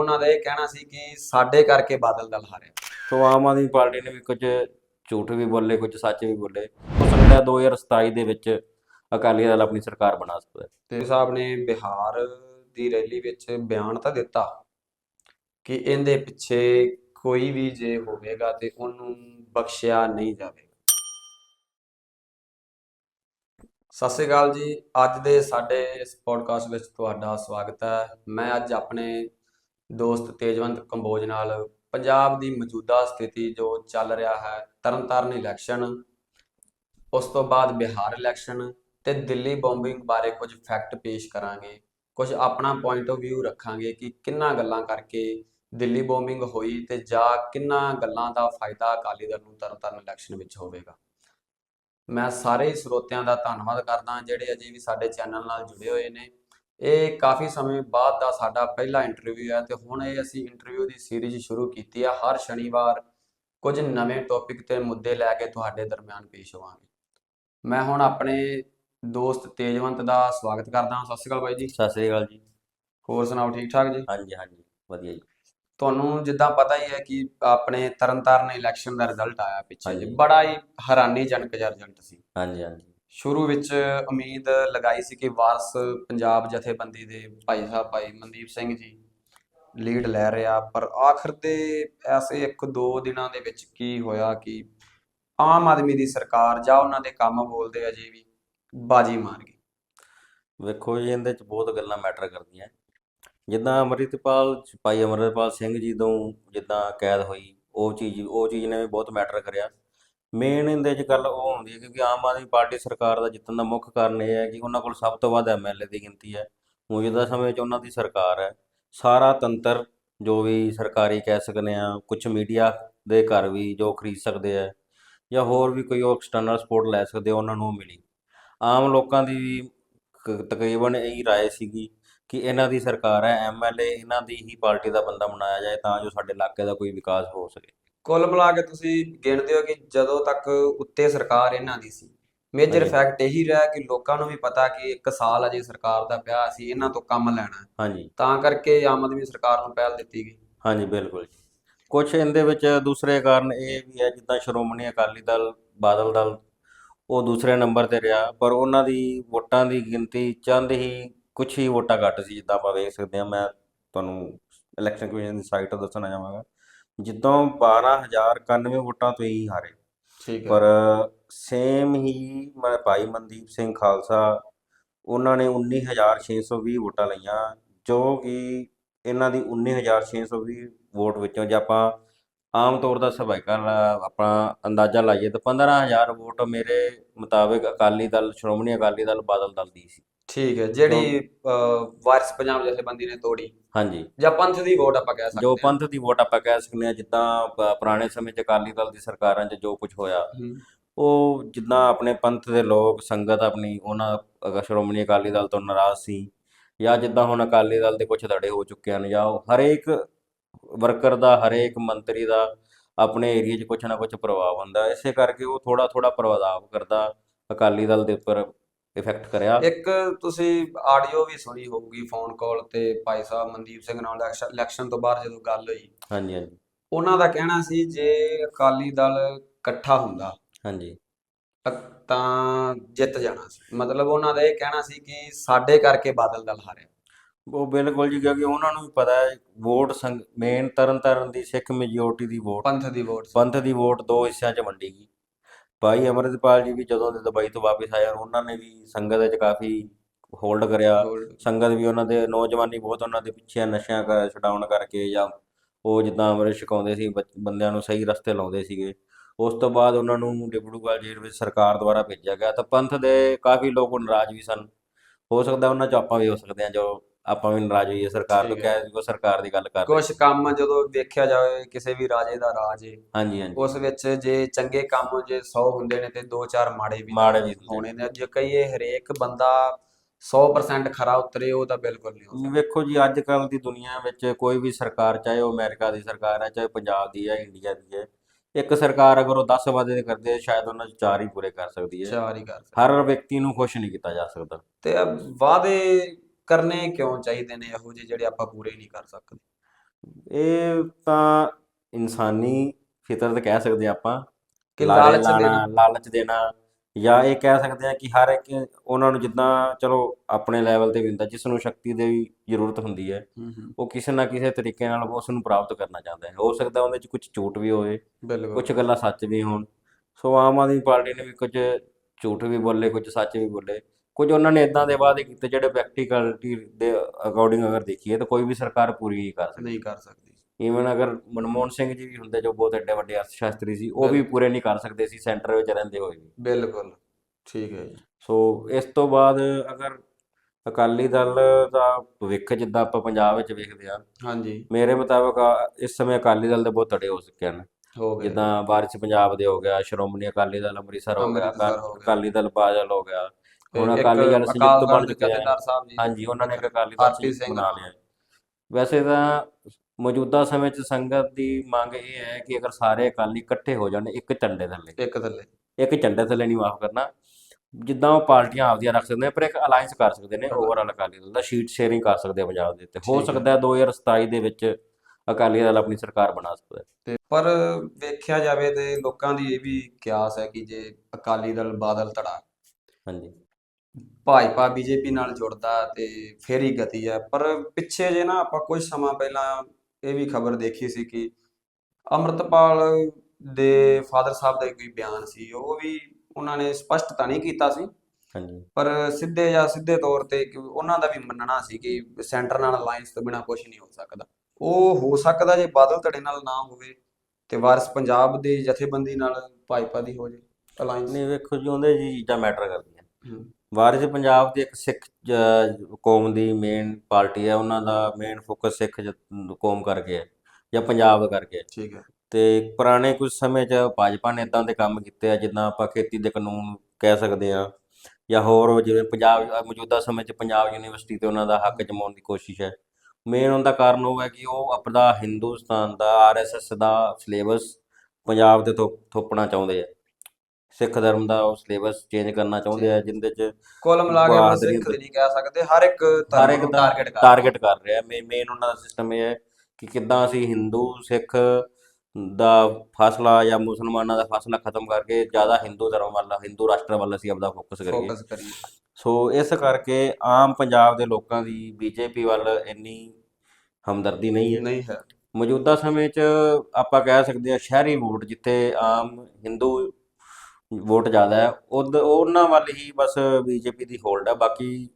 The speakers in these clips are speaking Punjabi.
ਉਹਨਾਂ ਦਾ ਇਹ ਕਹਿਣਾ ਸੀ ਕਿ ਸਾਡੇ ਕਰਕੇ ਬਾਦਲ ਦਲ ਹਾਰਿਆ। ਸੋ ਆਮ ਆਦਮੀ ਪਾਰਟੀ ਨੇ ਵੀ ਕੁਝ ਝੂਠ ਵੀ ਬੋਲੇ ਕੁਝ ਸੱਚ ਵੀ ਬੋਲੇ। ਹੋ ਸਕਦਾ ਹੈ 2027 ਦੇ ਵਿੱਚ ਅਕਾਲੀ ਦਲ ਆਪਣੀ ਸਰਕਾਰ ਬਣਾ ਸਕਦਾ ਹੈ। ਤੇ ਸਾਹਿਬ ਨੇ ਬਿਹਾਰ ਦੀ ਰੈਲੀ ਵਿੱਚ ਬਿਆਨ ਤਾਂ ਦਿੱਤਾ ਕਿ ਇਹਦੇ ਪਿੱਛੇ ਕੋਈ ਵੀ ਜੇ ਹੋਵੇਗਾ ਤੇ ਉਹਨੂੰ ਬਖਸ਼ਿਆ ਨਹੀਂ ਜਾਵੇਗਾ। ਸਤਿ ਸ਼੍ਰੀ ਅਕਾਲ ਜੀ। ਅੱਜ ਦੇ ਸਾਡੇ ਇਸ ਪੋਡਕਾਸਟ ਵਿੱਚ ਤੁਹਾਡਾ ਸਵਾਗਤ ਹੈ। ਮੈਂ ਅੱਜ ਆਪਣੇ ਦੋਸਤ ਤੇਜਵੰਤ ਕੰਬੋਜ ਨਾਲ ਪੰਜਾਬ ਦੀ ਮੌਜੂਦਾ ਸਥਿਤੀ ਜੋ ਚੱਲ ਰਿਹਾ ਹੈ, ਤਰਨਤਾਰਨ ਇਲੈਕਸ਼ਨ ਉਸ ਤੋਂ ਬਾਅਦ ਬਿਹਾਰ ਇਲੈਕਸ਼ਨ ਤੇ ਦਿੱਲੀ ਬੰਬਿੰਗ ਬਾਰੇ ਕੁਝ ਫੈਕਟ ਪੇਸ਼ ਕਰਾਂਗੇ। ਕੁਝ ਆਪਣਾ ਪੁਆਇੰਟ ਆਫ View ਰੱਖਾਂਗੇ ਕਿ ਕਿੰਨਾ ਗੱਲਾਂ ਕਰਕੇ ਦਿੱਲੀ ਬੰਬਿੰਗ ਹੋਈ ਤੇ ਜਾਂ ਕਿੰਨਾ ਗੱਲਾਂ ਦਾ ਫਾਇਦਾ ਅਕਾਲੀ ਦਲ ਨੂੰ ਤਰਨਤਾਰਨ ਇਲੈਕਸ਼ਨ ਵਿੱਚ ਹੋਵੇਗਾ। ਮੈਂ ਸਾਰੇ ਹੀ ਸਰੋਤਿਆਂ ਦਾ ਧੰਨਵਾਦ ਕਰਦਾ, ਜਿਹੜੇ ਅਜੇ ਵੀ ਸਾਡੇ ਚੈਨਲ ਨਾਲ ਜੁੜੇ ਹੋਏ ਨੇ। ਇਹ ਕਾਫੀ ਸਮੇਂ ਬਾਅਦ ਦਾ ਸਾਡਾ ਪਹਿਲਾ ਇੰਟਰਵਿਊ ਹੈ ਤੇ ਹੁਣ ਇਹ ਅਸੀਂ ਇੰਟਰਵਿਊ ਦੀ ਸੀਰੀਜ਼ ਸ਼ੁਰੂ ਕੀਤੀ ਹੈ ਹਰ ਸ਼ਨੀਵਾਰ ਕੁਝ ਨਵੇਂ ਟੌਪਿਕ ਤੇ ਮੁੱਦੇ ਲੈ ਕੇ ਤੁਹਾਡੇ ਦਰਮਿਆਨ ਪੇਸ਼ ਹੋਵਾਂਗੇ। ਮੈਂ ਹੁਣ ਆਪਣੇ ਦੋਸਤ ਤੇਜਵੰਤ ਦਾ ਸਵਾਗਤ ਕਰਦਾ ਹਾਂ। ਸਤਿ ਸ਼੍ਰੀ ਅਕਾਲ ਬਾਈ ਜੀ। ਸਤਿ ਸ੍ਰੀ ਅਕਾਲ ਜੀ। ਹੋਰ ਸੁਣਾਓ ਠੀਕ ਠਾਕ ਜੀ? ਹਾਂਜੀ ਹਾਂਜੀ ਵਧੀਆ ਜੀ। ਤੁਹਾਨੂੰ ਜਿੱਦਾਂ ਪਤਾ ਹੀ ਹੈ ਕਿ ਆਪਣੇ ਤਰਨਤਾਰਨ ਇਲੈਕਸ਼ਨ ਦਾ ਰਿਜ਼ਲਟ ਆਇਆ ਪਿੱਛੇ ਹਾਂਜੀ। ਬੜਾ ਹੀ ਹੈਰਾਨੀਜਨਕ ਜਿਹਾ ਰਿਜ਼ਲਟ ਸੀ। ਹਾਂਜੀ ਹਾਂਜੀ। ਸ਼ੁਰੂ ਵਿੱਚ ਉਮੀਦ ਲਗਾਈ ਸੀ ਕਿ ਵਾਰਸ ਪੰਜਾਬ ਜਥੇਬੰਦੀ ਦੇ ਭਾਈ ਸਾਹਿਬ, ਭਾਈ ਮਨਦੀਪ ਸਿੰਘ ਜੀ ਲੀਡ ਲੈ ਰਿਹਾ ਪਰ ਆਖਰ ਦੇ ਐਸੇ ਇੱਕ ਦੋ ਦਿਨਾਂ ਦੇ ਵਿੱਚ ਕੀ ਹੋਇਆ ਕਿ ਆਮ ਆਦਮੀ ਦੀ ਸਰਕਾਰ ਜਾਂ ਉਹਨਾਂ ਦੇ ਕੰਮ ਬੋਲਦੇ ਅਜੇ ਵੀ ਬਾਜੀ ਮਾਰ ਗਈ। ਵੇਖੋ ਜੀ, ਇਹਦੇ ਚ ਬਹੁਤ ਗੱਲਾਂ ਮੈਟਰ ਕਰਦੀਆਂ। ਜਿੱਦਾਂ ਅੰਮ੍ਰਿਤਪਾਲ, ਭਾਈ ਅਮਰਿਤਪਾਲ ਸਿੰਘ ਜੀ ਤੋਂ ਜਿੱਦਾਂ ਕੈਦ ਹੋਈ, ਉਹ ਚੀਜ਼ ਉਹ ਚੀਜ਼ ਨੇ ਵੀ ਬਹੁਤ ਮੈਟਰ ਕਰਿਆ। ਮੇਨ ਇਹਦੇ ਚ ਗੱਲ ਉਹ ਹੁੰਦੀ ਹੈ ਕਿਉਂਕਿ ਆਮ ਆਦਮੀ ਪਾਰਟੀ ਸਰਕਾਰ ਦਾ ਜਿੱਤਣ ਦਾ ਮੁੱਖ ਕਾਰਨ ਇਹ ਹੈ ਕਿ ਉਹਨਾਂ ਕੋਲ ਸਭ ਤੋਂ ਵੱਧ ਐਮਐਲਏ ਦੀ ਗਿਣਤੀ ਹੈ। ਮੌਜੂਦਾ ਸਮੇਂ 'ਚ ਉਹਨਾਂ ਦੀ ਸਰਕਾਰ ਹੈ, ਸਾਰਾ ਤੰਤਰ ਜੋ ਵੀ ਸਰਕਾਰੀ ਕਹਿ ਸਕਨੇ ਆ ਕੁਝ ਮੀਡੀਆ ਦੇ ਘਰ ਵੀ ਜੋ ਖਰੀਦ ਸਕਦੇ ਆ ਜਾਂ ਹੋਰ ਵੀ ਕੋਈ ਉਹ ਐਕਸਟਰਨਲ ਸਪੋਰਟ ਲੈ ਸਕਦੇ ਉਹਨਾਂ ਨੂੰ ਮਿਲੀ। ਆਮ ਲੋਕਾਂ ਦੀ ਵੀ ਤਕਰੀਬਨ ਇਹੀ ਰਾਏ ਸੀਗੀ ਕਿ ਇਹਨਾਂ ਦੀ ਸਰਕਾਰ ਹੈ ਐਮਐਲਏ ਇਹਨਾਂ ਦੀ ਹੀ ਪਾਰਟੀ ਦਾ ਬੰਦਾ ਬਣਾਇਆ ਜਾਏ ਤਾਂ ਜੋ ਸਾਡੇ ਇਲਾਕੇ ਦਾ ਕੋਈ ਵਿਕਾਸ ਹੋ ਸਕੇ। ਕੁੱਲ ਮਿਲਾ ਕੇ ਤੁਸੀਂ ਗਿਣਦੇ ਹੋ ਕਿ ਜਦੋਂ ਤੱਕ ਉੱਤੇ ਸਰਕਾਰ ਇਹਨਾਂ ਦੀ ਸੀ ਮੇਜਰ। ਫੈਕਟ ਇਹੀ ਰਿਹਾ ਕਿ ਲੋਕਾਂ ਨੂੰ ਵੀ ਪਤਾ ਕਿ ਇੱਕ ਸਾਲ ਅਜੇ ਸਰਕਾਰ ਦਾ ਪਿਆ ਸੀ ਇਹਨਾਂ ਤੋਂ ਕੰਮ ਲੈਣਾ। ਹਾਂਜੀ ਤਾਂ ਕਰਕੇ ਆਮ ਆਦਮੀ ਸਰਕਾਰ ਨੂੰ ਪਹਿਲ ਦਿੱਤੀ ਗਈ ਹਾਂਜੀ ਬਿਲਕੁਲ ਜੀ ਕੁਝ ਇਹਦੇ ਵਿੱਚ ਦੂਸਰੇ ਕਾਰਨ ਇਹ ਵੀ ਹੈ ਜਿੱਦਾਂ ਸ਼੍ਰੋਮਣੀ ਅਕਾਲੀ ਦਲ ਬਾਦਲ ਦਲ ਉਹ ਦੂਸਰੇ ਨੰਬਰ ਤੇ ਰਿਹਾ ਪਰ ਉਹਨਾਂ ਦੀ ਵੋਟਾਂ ਦੀ ਗਿਣਤੀ ਚੰਦ ਹੀ ਕੁਝ ਹੀ ਵੋਟਾਂ ਘੱਟ ਸੀ ਜਿੱਦਾਂ ਆਪਾਂ ਵੇਖ ਸਕਦੇ ਹਾਂ ਮੈਂ ਤੁਹਾਨੂੰ ਇਲੈਕਸ਼ਨ ਕਮਿਸ਼ਨ ਦੀ ਸਾਈਟ ਤੋਂ ਦੱਸਣਾ ਚਾਹਾਂਗਾ ਜਿੱਦਾਂ 12091 ਵੋਟਾਂ ਤੋਂ ਹੀ ਹਾਰੇ। ਠੀਕ ਪਰ ਸੇਮ ਹੀ ਮੈਂ ਭਾਈ ਮਨਦੀਪ ਸਿੰਘ ਖਾਲਸਾ ਉਹਨਾਂ ਨੇ 19620 ਵੋਟਾਂ ਲਈਆਂ ਜੋ ਕਿ ਇਹਨਾਂ ਦੀ 19620 ਵੋਟ ਵਿੱਚੋਂ ਜੇ ਆਪਾਂ ਆਮ ਤੌਰ ਦਾ ਸਵਾਈਕਲ ਆਪਣਾ ਅੰਦਾਜ਼ਾ ਲਾਈਏ ਤਾਂ 15000 ਵੋਟ ਮੇਰੇ ਮੁਤਾਬਿਕ ਅਕਾਲੀ ਦਲ ਸ਼੍ਰੋਮਣੀ ਅਕਾਲੀ ਦਲ ਬਾਦਲ ਦਲ ਦੀ ਸੀ। ਠੀਕ ਹੈ ਜਿਹੜੀ ਅਹ, ਵਾਰਿਸ ਪੰਜਾਬ ਜਥੇਬੰਦੀ ਨੇ ਤੋੜੀ। ਹਾਂਜੀ। ਜਾਂ ਪੰਥ ਦੀ ਵੋਟ ਆਪਾਂ ਕਹਿ ਸਕਦੇ ਜੋ ਪੰਥ ਦੀ ਵੋਟ ਆਪਾਂ ਕਹਿ ਸਕਦੇ ਹਾਂ ਜਿੱਦਾਂ ਪ- ਪੁਰਾਣੇ ਸਮੇਂ 'ਚ ਅਕਾਲੀ ਦਲ ਦੀ ਸਰਕਾਰਾਂ 'ਚ ਜੋ ਕੁਝ ਹੋਇਆ। ਉਹ ਜਿੱਦਾਂ ਆਪਣੇ ਪੰਥ ਦੇ ਲੋਕ ਸੰਗਤ ਆਪਣੀ ਉਹਨਾਂ ਅਗ- ਸ਼੍ਰੋਮਣੀ ਅਕਾਲੀ ਦਲ ਤੋਂ ਨਾਰਾਜ਼ ਸੀ ਜਾਂ ਜਿੱਦਾਂ ਹੁਣ ਅਕਾਲੀ ਦਲ ਦੇ ਕੁਝ ਧੜੇ ਹੋ ਚੁੱਕੇ ਹਨ ਜਾਂ ਉਹ ਹਰੇਕ ਵਰਕਰ ਦਾ ਹਰੇਕ ਮੰਤਰੀ ਦਾ ਆਪਣੇ ਏਰੀਆ 'ਚ ਕੁਝ ਨਾ ਕੁਝ ਪ੍ਰਭਾਵ ਹੁੰਦਾ। ਇਸੇ ਕਰਕੇ ਉਹ ਥੋੜਾ ਥੋੜਾ ਪ੍ਰਭਾਵ ਕਰਦਾ ਅਕਾਲੀ ਦਲ ਦੇ ਉੱਪਰ। ਇਫੈਕਟ ਕਰਿਆ? ਇੱਕ ਤੁਸੀਂ ਆਡੀਓ ਵੀ ਸੁਣੀ ਹੋਊਗੀ ਫੋਨ ਕਾਲ ਤੇ ਭਾਈ ਸਾਹਿਬ ਮਨਦੀਪ ਸਿੰਘ ਨਾਲ ਇਲੈਕਸ਼ਨ ਤੋਂ ਬਾਅਦ ਜਦੋਂ ਗੱਲ ਹੋਈ। ਹਾਂਜੀ ਹਾਂਜੀ। ਉਹਨਾਂ ਦਾ ਕਹਿਣਾ ਸੀ ਜੇ ਅਕਾਲੀ ਦਲ ਇਕੱਠਾ ਹੁੰਦਾ ਹਾਂਜੀ। ਤਾਂ ਜਿੱਤ ਜਾਣਾ ਸੀ। ਮਤਲਬ ਉਹਨਾਂ ਦਾ ਇਹ ਕਹਿਣਾ ਸੀ ਕਿ ਸਾਡੇ ਕਰਕੇ ਬਾਦਲ ਦਲ ਹਾਰਿਆ। ਉਹ ਬਿਲਕੁਲ ਜੀ ਕਿਉਂਕਿ ਉਹਨਾਂ ਨੂੰ ਵੀ ਪਤਾ ਹੈ ਵੋਟ ਮੇਨ ਤਰਨ ਤਾਰਨ ਦੀ ਸਿੱਖ ਮੈਜੋਰਟੀ ਦੀ ਵੋਟ। ਪੰਥ ਦੀ ਵੋਟ। ਪੰਥ ਦੀ ਵੋਟ ਦੋ ਹਿੱਸਿਆਂ 'ਚ ਵੰਡੀ ਗਈ। ਭਾਈ ਅਮਰਿਤਪਾਲ ਜੀ ਵੀ ਜਦੋਂ ਦੇ ਦੁਬਈ ਤੋਂ ਵਾਪਸ ਆਏ ਉਹਨਾਂ ਨੇ ਵੀ ਸੰਗਤ ਵਿੱਚ ਕਾਫੀ ਹੋਲਡ ਕਰਿਆ। ਸੰਗਤ ਵੀ ਉਹਨਾਂ ਦੇ ਨੌਜਵਾਨੀ ਬਹੁਤ ਉਹਨਾਂ ਦੇ ਪਿੱਛੇ ਆ, ਨਸ਼ਿਆਂ ਕਰ ਛਡਾਉਣ ਕਰਕੇ ਜਾਂ ਉਹ ਜਿੱਦਾਂ ਅੰਮ੍ਰਿਤ ਛਕਾਉਂਦੇ ਸੀ ਬੰਦਿਆਂ ਨੂੰ ਸਹੀ ਰਸਤੇ ਲਾਉਂਦੇ ਸੀਗੇ। ਉਸ ਤੋਂ ਬਾਅਦ ਉਹਨਾਂ ਨੂੰ ਡਿਬੜੂਗੜ੍ਹ ਜੇਲ੍ਹ ਵਿੱਚ ਸਰਕਾਰ ਦੁਆਰਾ ਭੇਜਿਆ ਗਿਆ। ਤਾਂ ਪੰਥ ਦੇ ਕਾਫੀ ਲੋਕ ਨਾਰਾਜ਼ ਵੀ ਸਨ। ਹੋ ਸਕਦਾ ਉਹਨਾਂ 'ਚ ਆਪਾਂ ਵੀ ਹੋ ਸਕਦੇ ਹਾਂ ਜੋ ਆਪਾਂ ਵੀ ਨਾਰਾਜ਼ ਹੋਈਏ ਸਰਕਾਰ ਤੋਂ ਠੀਕ ਹੈ। ਕਹਿ ਉਹ ਸਰਕਾਰ ਦੀ ਗੱਲ ਕਰ ਰਹੇ। ਕੁਝ ਕੰਮ ਜਦੋਂ ਵੇਖਿਆ ਜਾਵੇ ਕਿਸੇ ਵੀ ਰਾਜੇ ਦਾ ਰਾਜ ਏ ਹਾਂਜੀ ਹਾਂਜੀ। ਉਸ ਵਿੱਚ ਜੇ ਚੰਗੇ ਕੰਮ ਜੇ 100 ਹੁੰਦੇ ਨੇ ਤੇ 2-4 ਮਾੜੇ ਵੀ ਮਾੜੇ ਵੀ ਹੁੰਦੇ ਹੋਣੇ ਨੇ। ਜੇ ਕਹੀਏ ਹਰੇਕ ਬੰਦਾ 100% ਖਰਾ ਉਤਰੇ ਉਹ ਤਾਂ ਬਿਲਕੁਲ ਨਹੀਂ ਹੋ ਸਕਦਾ। ਵੇਖੋ ਜੀ ਅੱਜ ਕੱਲ ਦੀ ਦੁਨੀਆ ਵਿੱਚ ਕੋਈ ਵੀ ਸਰਕਾਰ ਚਾਹੇ ਉਹ ਅਮਰੀਕਾ ਦੀ ਸਰਕਾਰ ਹੈ ਚਾਹੇ ਪੰਜਾਬ ਦੀ ਹੈ ਇੰਡੀਆ ਦੀ ਹੈ ਇੱਕ ਸਰਕਾਰ ਅਗਰ ਉਹ 10 ਵਾਅਦੇ ਕਰਦੇ ਸ਼ਾਇਦ ਉਹਨਾਂ 'ਚ ਚਾਰ ਹੀ ਪੂਰੇ ਕਰ ਸਕਦੀ ਹੈ। ਚਾਰ ਹੀ ਕਰ ਸਕਦਾ ਹਰ ਵਿਅਕਤੀ ਨੂੰ ਖੁਸ਼ ਨਹੀਂ ਕੀਤਾ ਜਾ ਸਕਦਾ। ਤੇ ਵਾਅਦੇ ਕਰਨੇ ਕਿਉਂ ਚਾਹੀਦੇ ਨੇ? ਇਹੋ ਜਿਹੇ ਜਿਹੜੇ ਆਪਾਂ ਪੂਰੇ ਨਹੀਂ ਕਰ ਸਕਦੇ। ਇਹ ਤਾਂ ਇਨਸਾਨੀ ਫਿਤਰਤ ਕਹਿ ਸਕਦੇ ਆਪਾਂ। ਕਿ ਲਾਲਚ ਦੇਣਾ ਲਾਲਚ ਦੇਣਾ। ਜਾਂ ਇਹ ਕਹਿ ਸਕਦੇ ਹਾਂ ਕਿ ਹਰ ਇੱਕ ਉਹਨਾਂ ਨੂੰ ਜਿੱਦਾਂ ਚਲੋ ਆਪਣੇ ਲੈਵਲ ਤੇ ਵੀ ਹੁੰਦਾ ਜਿਸ ਨੂੰ ਸ਼ਕਤੀ ਦੀ ਜ਼ਰੂਰਤ ਹੁੰਦੀ ਹੈ ਉਹ ਕਿਸੇ ਨਾ ਕਿਸੇ ਤਰੀਕੇ ਨਾਲ ਉਸ ਨੂੰ ਪ੍ਰਾਪਤ ਕਰਨਾ ਚਾਹੁੰਦਾ ਹੈ। ਹੋ ਸਕਦਾ ਉਹਦੇ 'ਚ ਕੁਝ ਝੂਠ ਵੀ ਹੋਵੇ ਕੁਝ ਗੱਲਾਂ ਸੱਚ ਵੀ ਹੋਣ। ਸੋ ਆਮ ਆਦਮੀ ਪਾਰਟੀ ਨੇ ਵੀ ਕੁਝ ਝੂਠ ਵੀ ਬੋਲੇ ਕੁਝ ਸੱਚ ਵੀ ਬੋਲੇ। ਕੁਝ ਉਹਨਾਂ ਨੇ ਇਦਾਂ ਦੇ ਵਾਅਦੇ ਕੀਤੇ ਜਿਹੜੇ ਪ੍ਰੈਕਟੀਕਲਿਟੀ ਦੇ ਅਕੋਰਡਿੰਗ ਅਗਰ ਦੇਖੀਏ ਤਾਂ ਕੋਈ ਵੀ ਸਰਕਾਰ ਪੂਰੀ ਨਹੀਂ ਕਰ ਸਕਦੀ। ਨਹੀਂ ਕਰ ਸਕਦੀ। ਈਵਨ ਅਗਰ ਮਨਮੋਹਨ ਸਿੰਘ ਜੀ ਵੀ ਹੁੰਦੇ ਜੋ ਬਹੁਤ ਐਡੇ ਵੱਡੇ ਅਰਥ ਸ਼ਾਸਤਰੀ ਸੀ ਉਹ ਵੀ ਪੂਰੇ ਨਹੀਂ ਕਰ ਸਕਦੇ ਸੀ ਸੈਂਟਰ ਵਿੱਚ ਰਹਿੰਦੇ ਹੋਏ ਵੀ। ਬਿਲਕੁਲ ਠੀਕ ਹੈ ਜੀ। ਸੋ ਇਸ ਤੋਂ ਬਾਅਦ ਅਗਰ ਅਕਾਲੀ ਦਲ ਦਾ ਭਵਿੱਖ ਜਿੱਦਾਂ ਆਪਾਂ ਪੰਜਾਬ ਵਿੱਚ ਵੇਖਦੇ ਆ ਹਾਂਜੀ। ਮੇਰੇ ਮੁਤਾਬਕ ਇਸ ਸਮੇਂ ਅਕਾਲੀ ਦਲ ਦੇ ਬਹੁਤ ਤੜੇ ਹੋ ਚੁੱਕੇ ਹਨ। ਹੋ ਗਿਆ ਜਿੱਦਾਂ ਵਾਰਿਸ ਪੰਜਾਬ ਦੇ ਹੋ ਗਿਆ ਸ਼੍ਰੋਮਣੀ ਅਕਾਲੀ ਦਲ ਅੰਮ੍ਰਿਤਸਰ ਹੋ ਗਿਆ। ਅਕਾਲੀ ਦਲ ਬਾਦਲ ਹੋ ਗਿਆ। ਹੁਣ ਅਕਾਲੀ ਦਲ ਸੰਯੁਕਤ ਬਣ ਚੁੱਕਿਆ ਹੈ। ਸਾਹਿਬ ਜੀ। ਹਾਂਜੀ ਉਹਨਾਂ ਨੇ ਇੱਕ ਅਕਾਲੀ ਦਲ ਸੰਯੁਕਤ। ਬਣਾ ਲਿਆ। ਵੈਸੇ ਤਾਂ ਮੌਜੂਦਾ ਸਮੇਂ 'ਚ ਸੰਗਤ ਦੀ ਮੰਗ ਇਹ ਹੈ ਕਿ ਅਗਰ ਸਾਰੇ ਅਕਾਲੀ ਇਕੱਠੇ ਹੋ ਜਾਣ ਇੱਕ ਝੰਡੇ ਥੱਲੇ। ਇੱਕ ਥੱਲੇ। ਇੱਕ ਝੰਡੇ ਥੱਲੇ ਨਹੀਂ ਮਾਫ ਕਰਨਾ। ਜਿੱਦਾਂ ਉਹ ਪਾਰਟੀਆਂ ਆਪਦੀਆਂ ਰੱਖ ਸਕਦੇ ਨੇ ਪਰ ਇੱਕ ਅਲਾਈਅੰਸ ਕਰ ਸਕਦੇ ਨੇ ਓਵਰਆਲ ਅਕਾਲੀ ਦਲ ਦਾ। ਸ਼ੀਟ ਸ਼ੇਅਰਿੰਗ ਕਰ ਸਕਦੇ ਆ ਪੰਜਾਬ ਦੇ ਉੱਤੇ। ਹੋ। ਸਕਦਾ ਹੈ। 2027 ਦੇ ਵਿੱਚ ਅਕਾਲੀ ਦਲ ਆਪਣੀ ਸਰਕਾਰ ਬਣਾ ਸਕਦਾ ਤੇ ਪਰ ਵੇਖਿਆ ਜਾਵੇ ਤੇ ਲੋਕਾਂ ਦੀ ਇਹ ਵੀ ਕਿਆਸ ਹੈ ਕਿ ਜੇ ਅਕਾਲੀ ਦਲ ਬਾਦਲ ਧੜਾ। ਹਾਂਜੀ। ਭਾਜਪਾ ਬੀਜੇਪੀ ਨਾਲ ਜੁੜਦਾ ਤੇ ਫੇਰ ਹੀ ਗਤੀ ਹੈ। ਪਰ ਪਿੱਛੇ ਜੇ ਨਾ ਆਪਾਂ ਕੁਝ ਸਮਾਂ ਪਹਿਲਾਂ ਇਹ ਵੀ ਖਬਰ ਦੇਖੀ ਸੀ ਕਿ ਅੰਮ੍ਰਿਤਪਾਲ ਦੇ ਫਾਦਰ ਸਾਹਿਬ ਦਾ ਕੋਈ ਬਿਆਨ ਸੀ ਉਹ ਵੀ ਉਹਨਾਂ ਨੇ ਸਪਸ਼ਟ ਤਾਂ ਨਹੀਂ ਕੀਤਾ ਸੀ। ਹਾਂਜੀ। ਪਰ ਸਿੱਧੇ ਜਾਂ ਸਿੱਧੇ ਤੌਰ ਤੇ ਕਿ ਉਹਨਾਂ ਦਾ ਵੀ ਮੰਨਣਾ ਸੀ ਕਿ ਸੈਂਟਰ ਨਾਲ ਅਲਾਈਅੰਸ ਤੋਂ ਬਿਨਾ ਕੁਝ ਨਹੀਂ ਹੋ ਸਕਦਾ। ਉਹ ਹੋ ਸਕਦਾ ਜੇ ਬਾਦਲ ਧੜੇ ਨਾਲ ਨਾ ਹੋਵੇ ਤੇ ਵਾਰਿਸ ਪੰਜਾਬ ਦੀ ਜਥੇਬੰਦੀ ਨਾਲ ਭਾਜਪਾ ਦੀ ਹੋ ਜੇ ਅਲਾਈਅੰਸ ਨਹੀਂ ਵੇਖੋ ਜੀ ਉਹਦੇ ਜੀ ਚੀਜ਼ਾਂ ਮੈਟਰ ਕਰਦੀਆਂ। ਵਾਰਿਸ ਪੰਜਾਬ ਦੀ ਇੱਕ ਸਿੱਖ ਕੌਮ ਦੀ ਮੇਨ ਪਾਰਟੀ ਹੈ ਉਹਨਾਂ ਦਾ ਮੇਨ ਫੋਕਸ ਸਿੱਖ ਕੌਮ ਕਰਕੇ ਹੈ ਜਾਂ ਪੰਜਾਬ ਕਰਕੇ ਠੀਕ ਹੈ। ਤੇ ਪੁਰਾਣੇ ਕੁਝ ਸਮੇਂ 'ਚ ਭਾਜਪਾ ਨੇ ਇਦਾਂ ਦੇ ਕੰਮ ਕੀਤੇ ਆ ਜਿੱਦਾਂ ਆਪਾਂ ਖੇਤੀ ਦੇ ਕਾਨੂੰਨ ਕਹਿ ਸਕਦੇ ਆ ਜਾਂ ਹੋਰ ਜਿਵੇਂ ਪੰਜਾਬ ਮੌਜੂਦਾ ਸਮੇਂ 'ਚ ਪੰਜਾਬ ਯੂਨੀਵਰਸਿਟੀ ਤੇ ਉਹਨਾਂ ਦਾ ਹੱਕ ਜਮਾਉਣ ਦੀ ਕੋਸ਼ਿਸ਼ ਹੈ। ਮੇਨ ਉਹਦਾ ਕਾਰਨ ਉਹ ਹੈ ਕਿ ਉਹ ਆਪਣਾ ਹਿੰਦੁਸਤਾਨ ਦਾ ਆਰਐਸਐਸ ਦਾ ਸਿਲੇਬਸ ਪੰਜਾਬ ਦੇ ਥੋਪਣਾ ਚਾਹੁੰਦੇ ਆ। ਸਿੱਖ ਧਰਮ ਦਾ ਉਹ ਸਿਲੇਬਸ ਚੇਂਜ ਕਰਨਾ ਚਾਹੁੰਦੇ ਆ ਜਿੰਦੇ 'ਚ ਕੁੱਲ ਮਿਲਾ ਕੇ ਆਪਾਂ ਸਿੱਖ ਦੀ ਨਹੀਂ ਕਹਿ ਸਕਦੇ ਹਰ ਇੱਕ ਹਰ ਧਰਮ ਇੱਕ ਟਾਰਗੇਟ ਕਰ ਟਾਰਗੇਟ ਕਰ ਰਿਹਾ। ਮੇਨ ਉਹਨਾਂ ਦਾ ਸਿਸਟਮ ਇਹ ਹੈ ਕਿ ਕਿੱਦਾਂ ਅਸੀਂ ਹਿੰਦੂ ਸਿੱਖ ਦਾ ਫਾਸਲਾ ਜਾਂ ਮੁਸਲਮਾਨਾਂ ਦਾ ਫਾਸਲਾ ਖਤਮ ਕਰਕੇ ਜ਼ਿਆਦਾ ਹਿੰਦੂ ਧਰਮ ਵੱਲ ਹਿੰਦੂ ਰਾਸ਼ਟਰ ਵੱਲ ਅਸੀਂ ਆਪਦਾ ਫੋਕਸ ਕਰੀਏ। ਫੋਕਸ ਕਰੀਏ। ਸੋ ਇਸ ਕਰਕੇ ਆਮ ਪੰਜਾਬ ਦੇ ਲੋਕਾਂ ਦੀ ਬੀਜੇਪੀ ਵੱਲ ਇੰਨੀ ਹਮਦਰਦੀ ਨਹੀਂ ਹੈ। ਨਹੀਂ ਹੈ। ਮੌਜੂਦਾ ਸਮੇਂ 'ਚ ਆਪਾਂ ਕਹਿ ਸਕਦੇ ਹਾਂ ਸ਼ਹਿਰੀ ਵੋਟ ਜਿੱਥੇ ਆਮ ਹਿੰਦੂ ਵੋਟ ਜ਼ਿਆਦਾ ਹੈ। ਉਦ ਉਹਨਾਂ ਵੱਲ ਹੀ ਬਸ ਬੀਜੇਪੀ ਦੀ ਹੋਲਡ ਹੈ। ਬਾਕੀ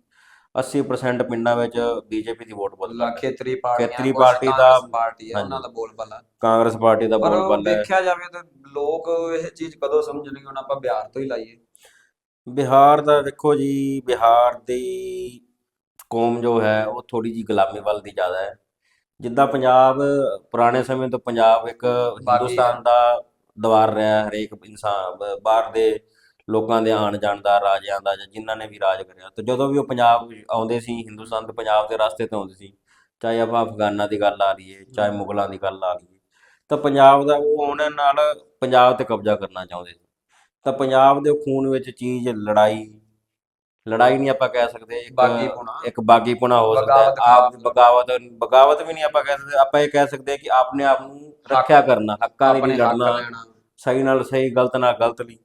80% ਪਿੰਡਾਂ ਵਿੱਚ ਬੀਜੇਪੀ ਦੀ ਵੋਟ ਬਹੁਤ ਲਾ ਘੱਟ ਹੈ ਖੇਤਰੀ ਪਾਰਟੀਆਂ ਖੇਤਰੀ ਕੁਛ ਪਾਰਟੀ ਦਾ- ਕਾਂਗਰਸ ਪਾਰਟੀ ਹੈ ਹਾਂਜੀ। ਉਹਨਾਂ ਦਾ ਬੋਲਬਾਲਾ। ਕਾਂਗਰਸ ਪਾਰਟੀ ਦਾ ਪਰ ਬੋਲ ਉਹ ਬੱਲਾ ਹੈ। ਵੇਖਿਆ ਜਾਵੇ ਤਾਂ ਲੋਕ ਇਹ ਚੀਜ਼ ਕਦੋਂ ਸਮਝਣਗੇ ਹੁਣ ਆਪਾਂ ਬਿਹਾਰ ਤੋਂ ਹੀ ਲਾਈਏ। ਬਿਹਾਰ ਦਾ ਦੇਖੋ ਜੀ ਬਿਹਾਰ ਦੀ ਕੌਮ ਜੋ ਹੈ ਉਹ ਥੋੜੀ ਜੀ ਗੁਲਾਮੀ ਵੱਲ ਦੀ ਜ਼ਿਆਦਾ ਹੈ। ਜਿੱਦਾਂ ਪੰਜਾਬ ਪੁਰਾਣੇ ਸਮੇਂ ਤੋਂ ਪੰਜਾਬ ਇੱਕ ਹਿੰਦੁਸਤਾਨ ਦਾ ਦਵਾਰ ਰਿਹਾ ਹਰੇਕ ਇਨਸਾਨ ਬਾਹਰ ਦੇ ਲੋਕਾਂ ਦੇ ਆਣ ਜਾਣ ਦਾ ਰਾਜਿਆਂ ਦਾ ਜਾਂ ਜਿਨ੍ਹਾਂ ਨੇ ਵੀ ਰਾਜ ਕਰਿਆ। ਤੇ ਜਦੋਂ ਵੀ ਉਹ ਪੰਜਾਬ ਆਉਂਦੇ ਸੀ ਹਿੰਦੁਸਤਾਨ ਤੇ ਪੰਜਾਬ ਦੇ ਰਸਤੇ ਤੇ ਆਉਂਦੇ ਸੀ ਚਾਹੇ ਆਪਾਂ ਅਫਗਾਨਾਂ ਦੀ ਗੱਲ ਆ ਲਈਏ ਚਾਹੇ ਮੁਗਲਾਂ ਦੀ ਗੱਲ ਆ ਲਈਏ ਤਾਂ ਪੰਜਾਬ ਦਾ ਉਹ ਆਉਣ ਨਾਲ ਪੰਜਾਬ ਤੇ ਕਬਜ਼ਾ ਕਰਨਾ ਚਾਹੁੰਦੇ ਸੀ। ਤਾਂ ਪੰਜਾਬ ਦੇ ਖੂਨ ਵਿੱਚ ਚੀਜ਼ ਲੜਾਈ ਲੜਾਈ ਨਹੀਂ ਆਪਾਂ ਕਹਿ ਸਕਦੇ ਇੱਕ ਬਾਗੀਪੁਣਾ ਇੱਕ ਬਾਗੀਪੁਣਾ ਹੋ ਸਕਦਾ ਹੈ। ਆਪ ਬਗਾਵਤ ਬਗਾਵਤ ਵੀ ਨਹੀਂ ਆਪਾਂ ਕਹਿ ਸਕਦੇ। ਆਪਾਂ ਇਹ ਕਹਿ ਸਕਦੇ ਹਾਂ ਕਿ ਆਪਣੇ ਆਪ ਨੂੰ ਰੱਖਿਆ ਕਰਨਾ ਹੱਕਾਂ ਲਈ ਲੜਨਾ। ਸਹੀ ਨਾਲ ਸਹੀ ਗਲਤ ਨਾਲ ਗਲਤ ਲਈ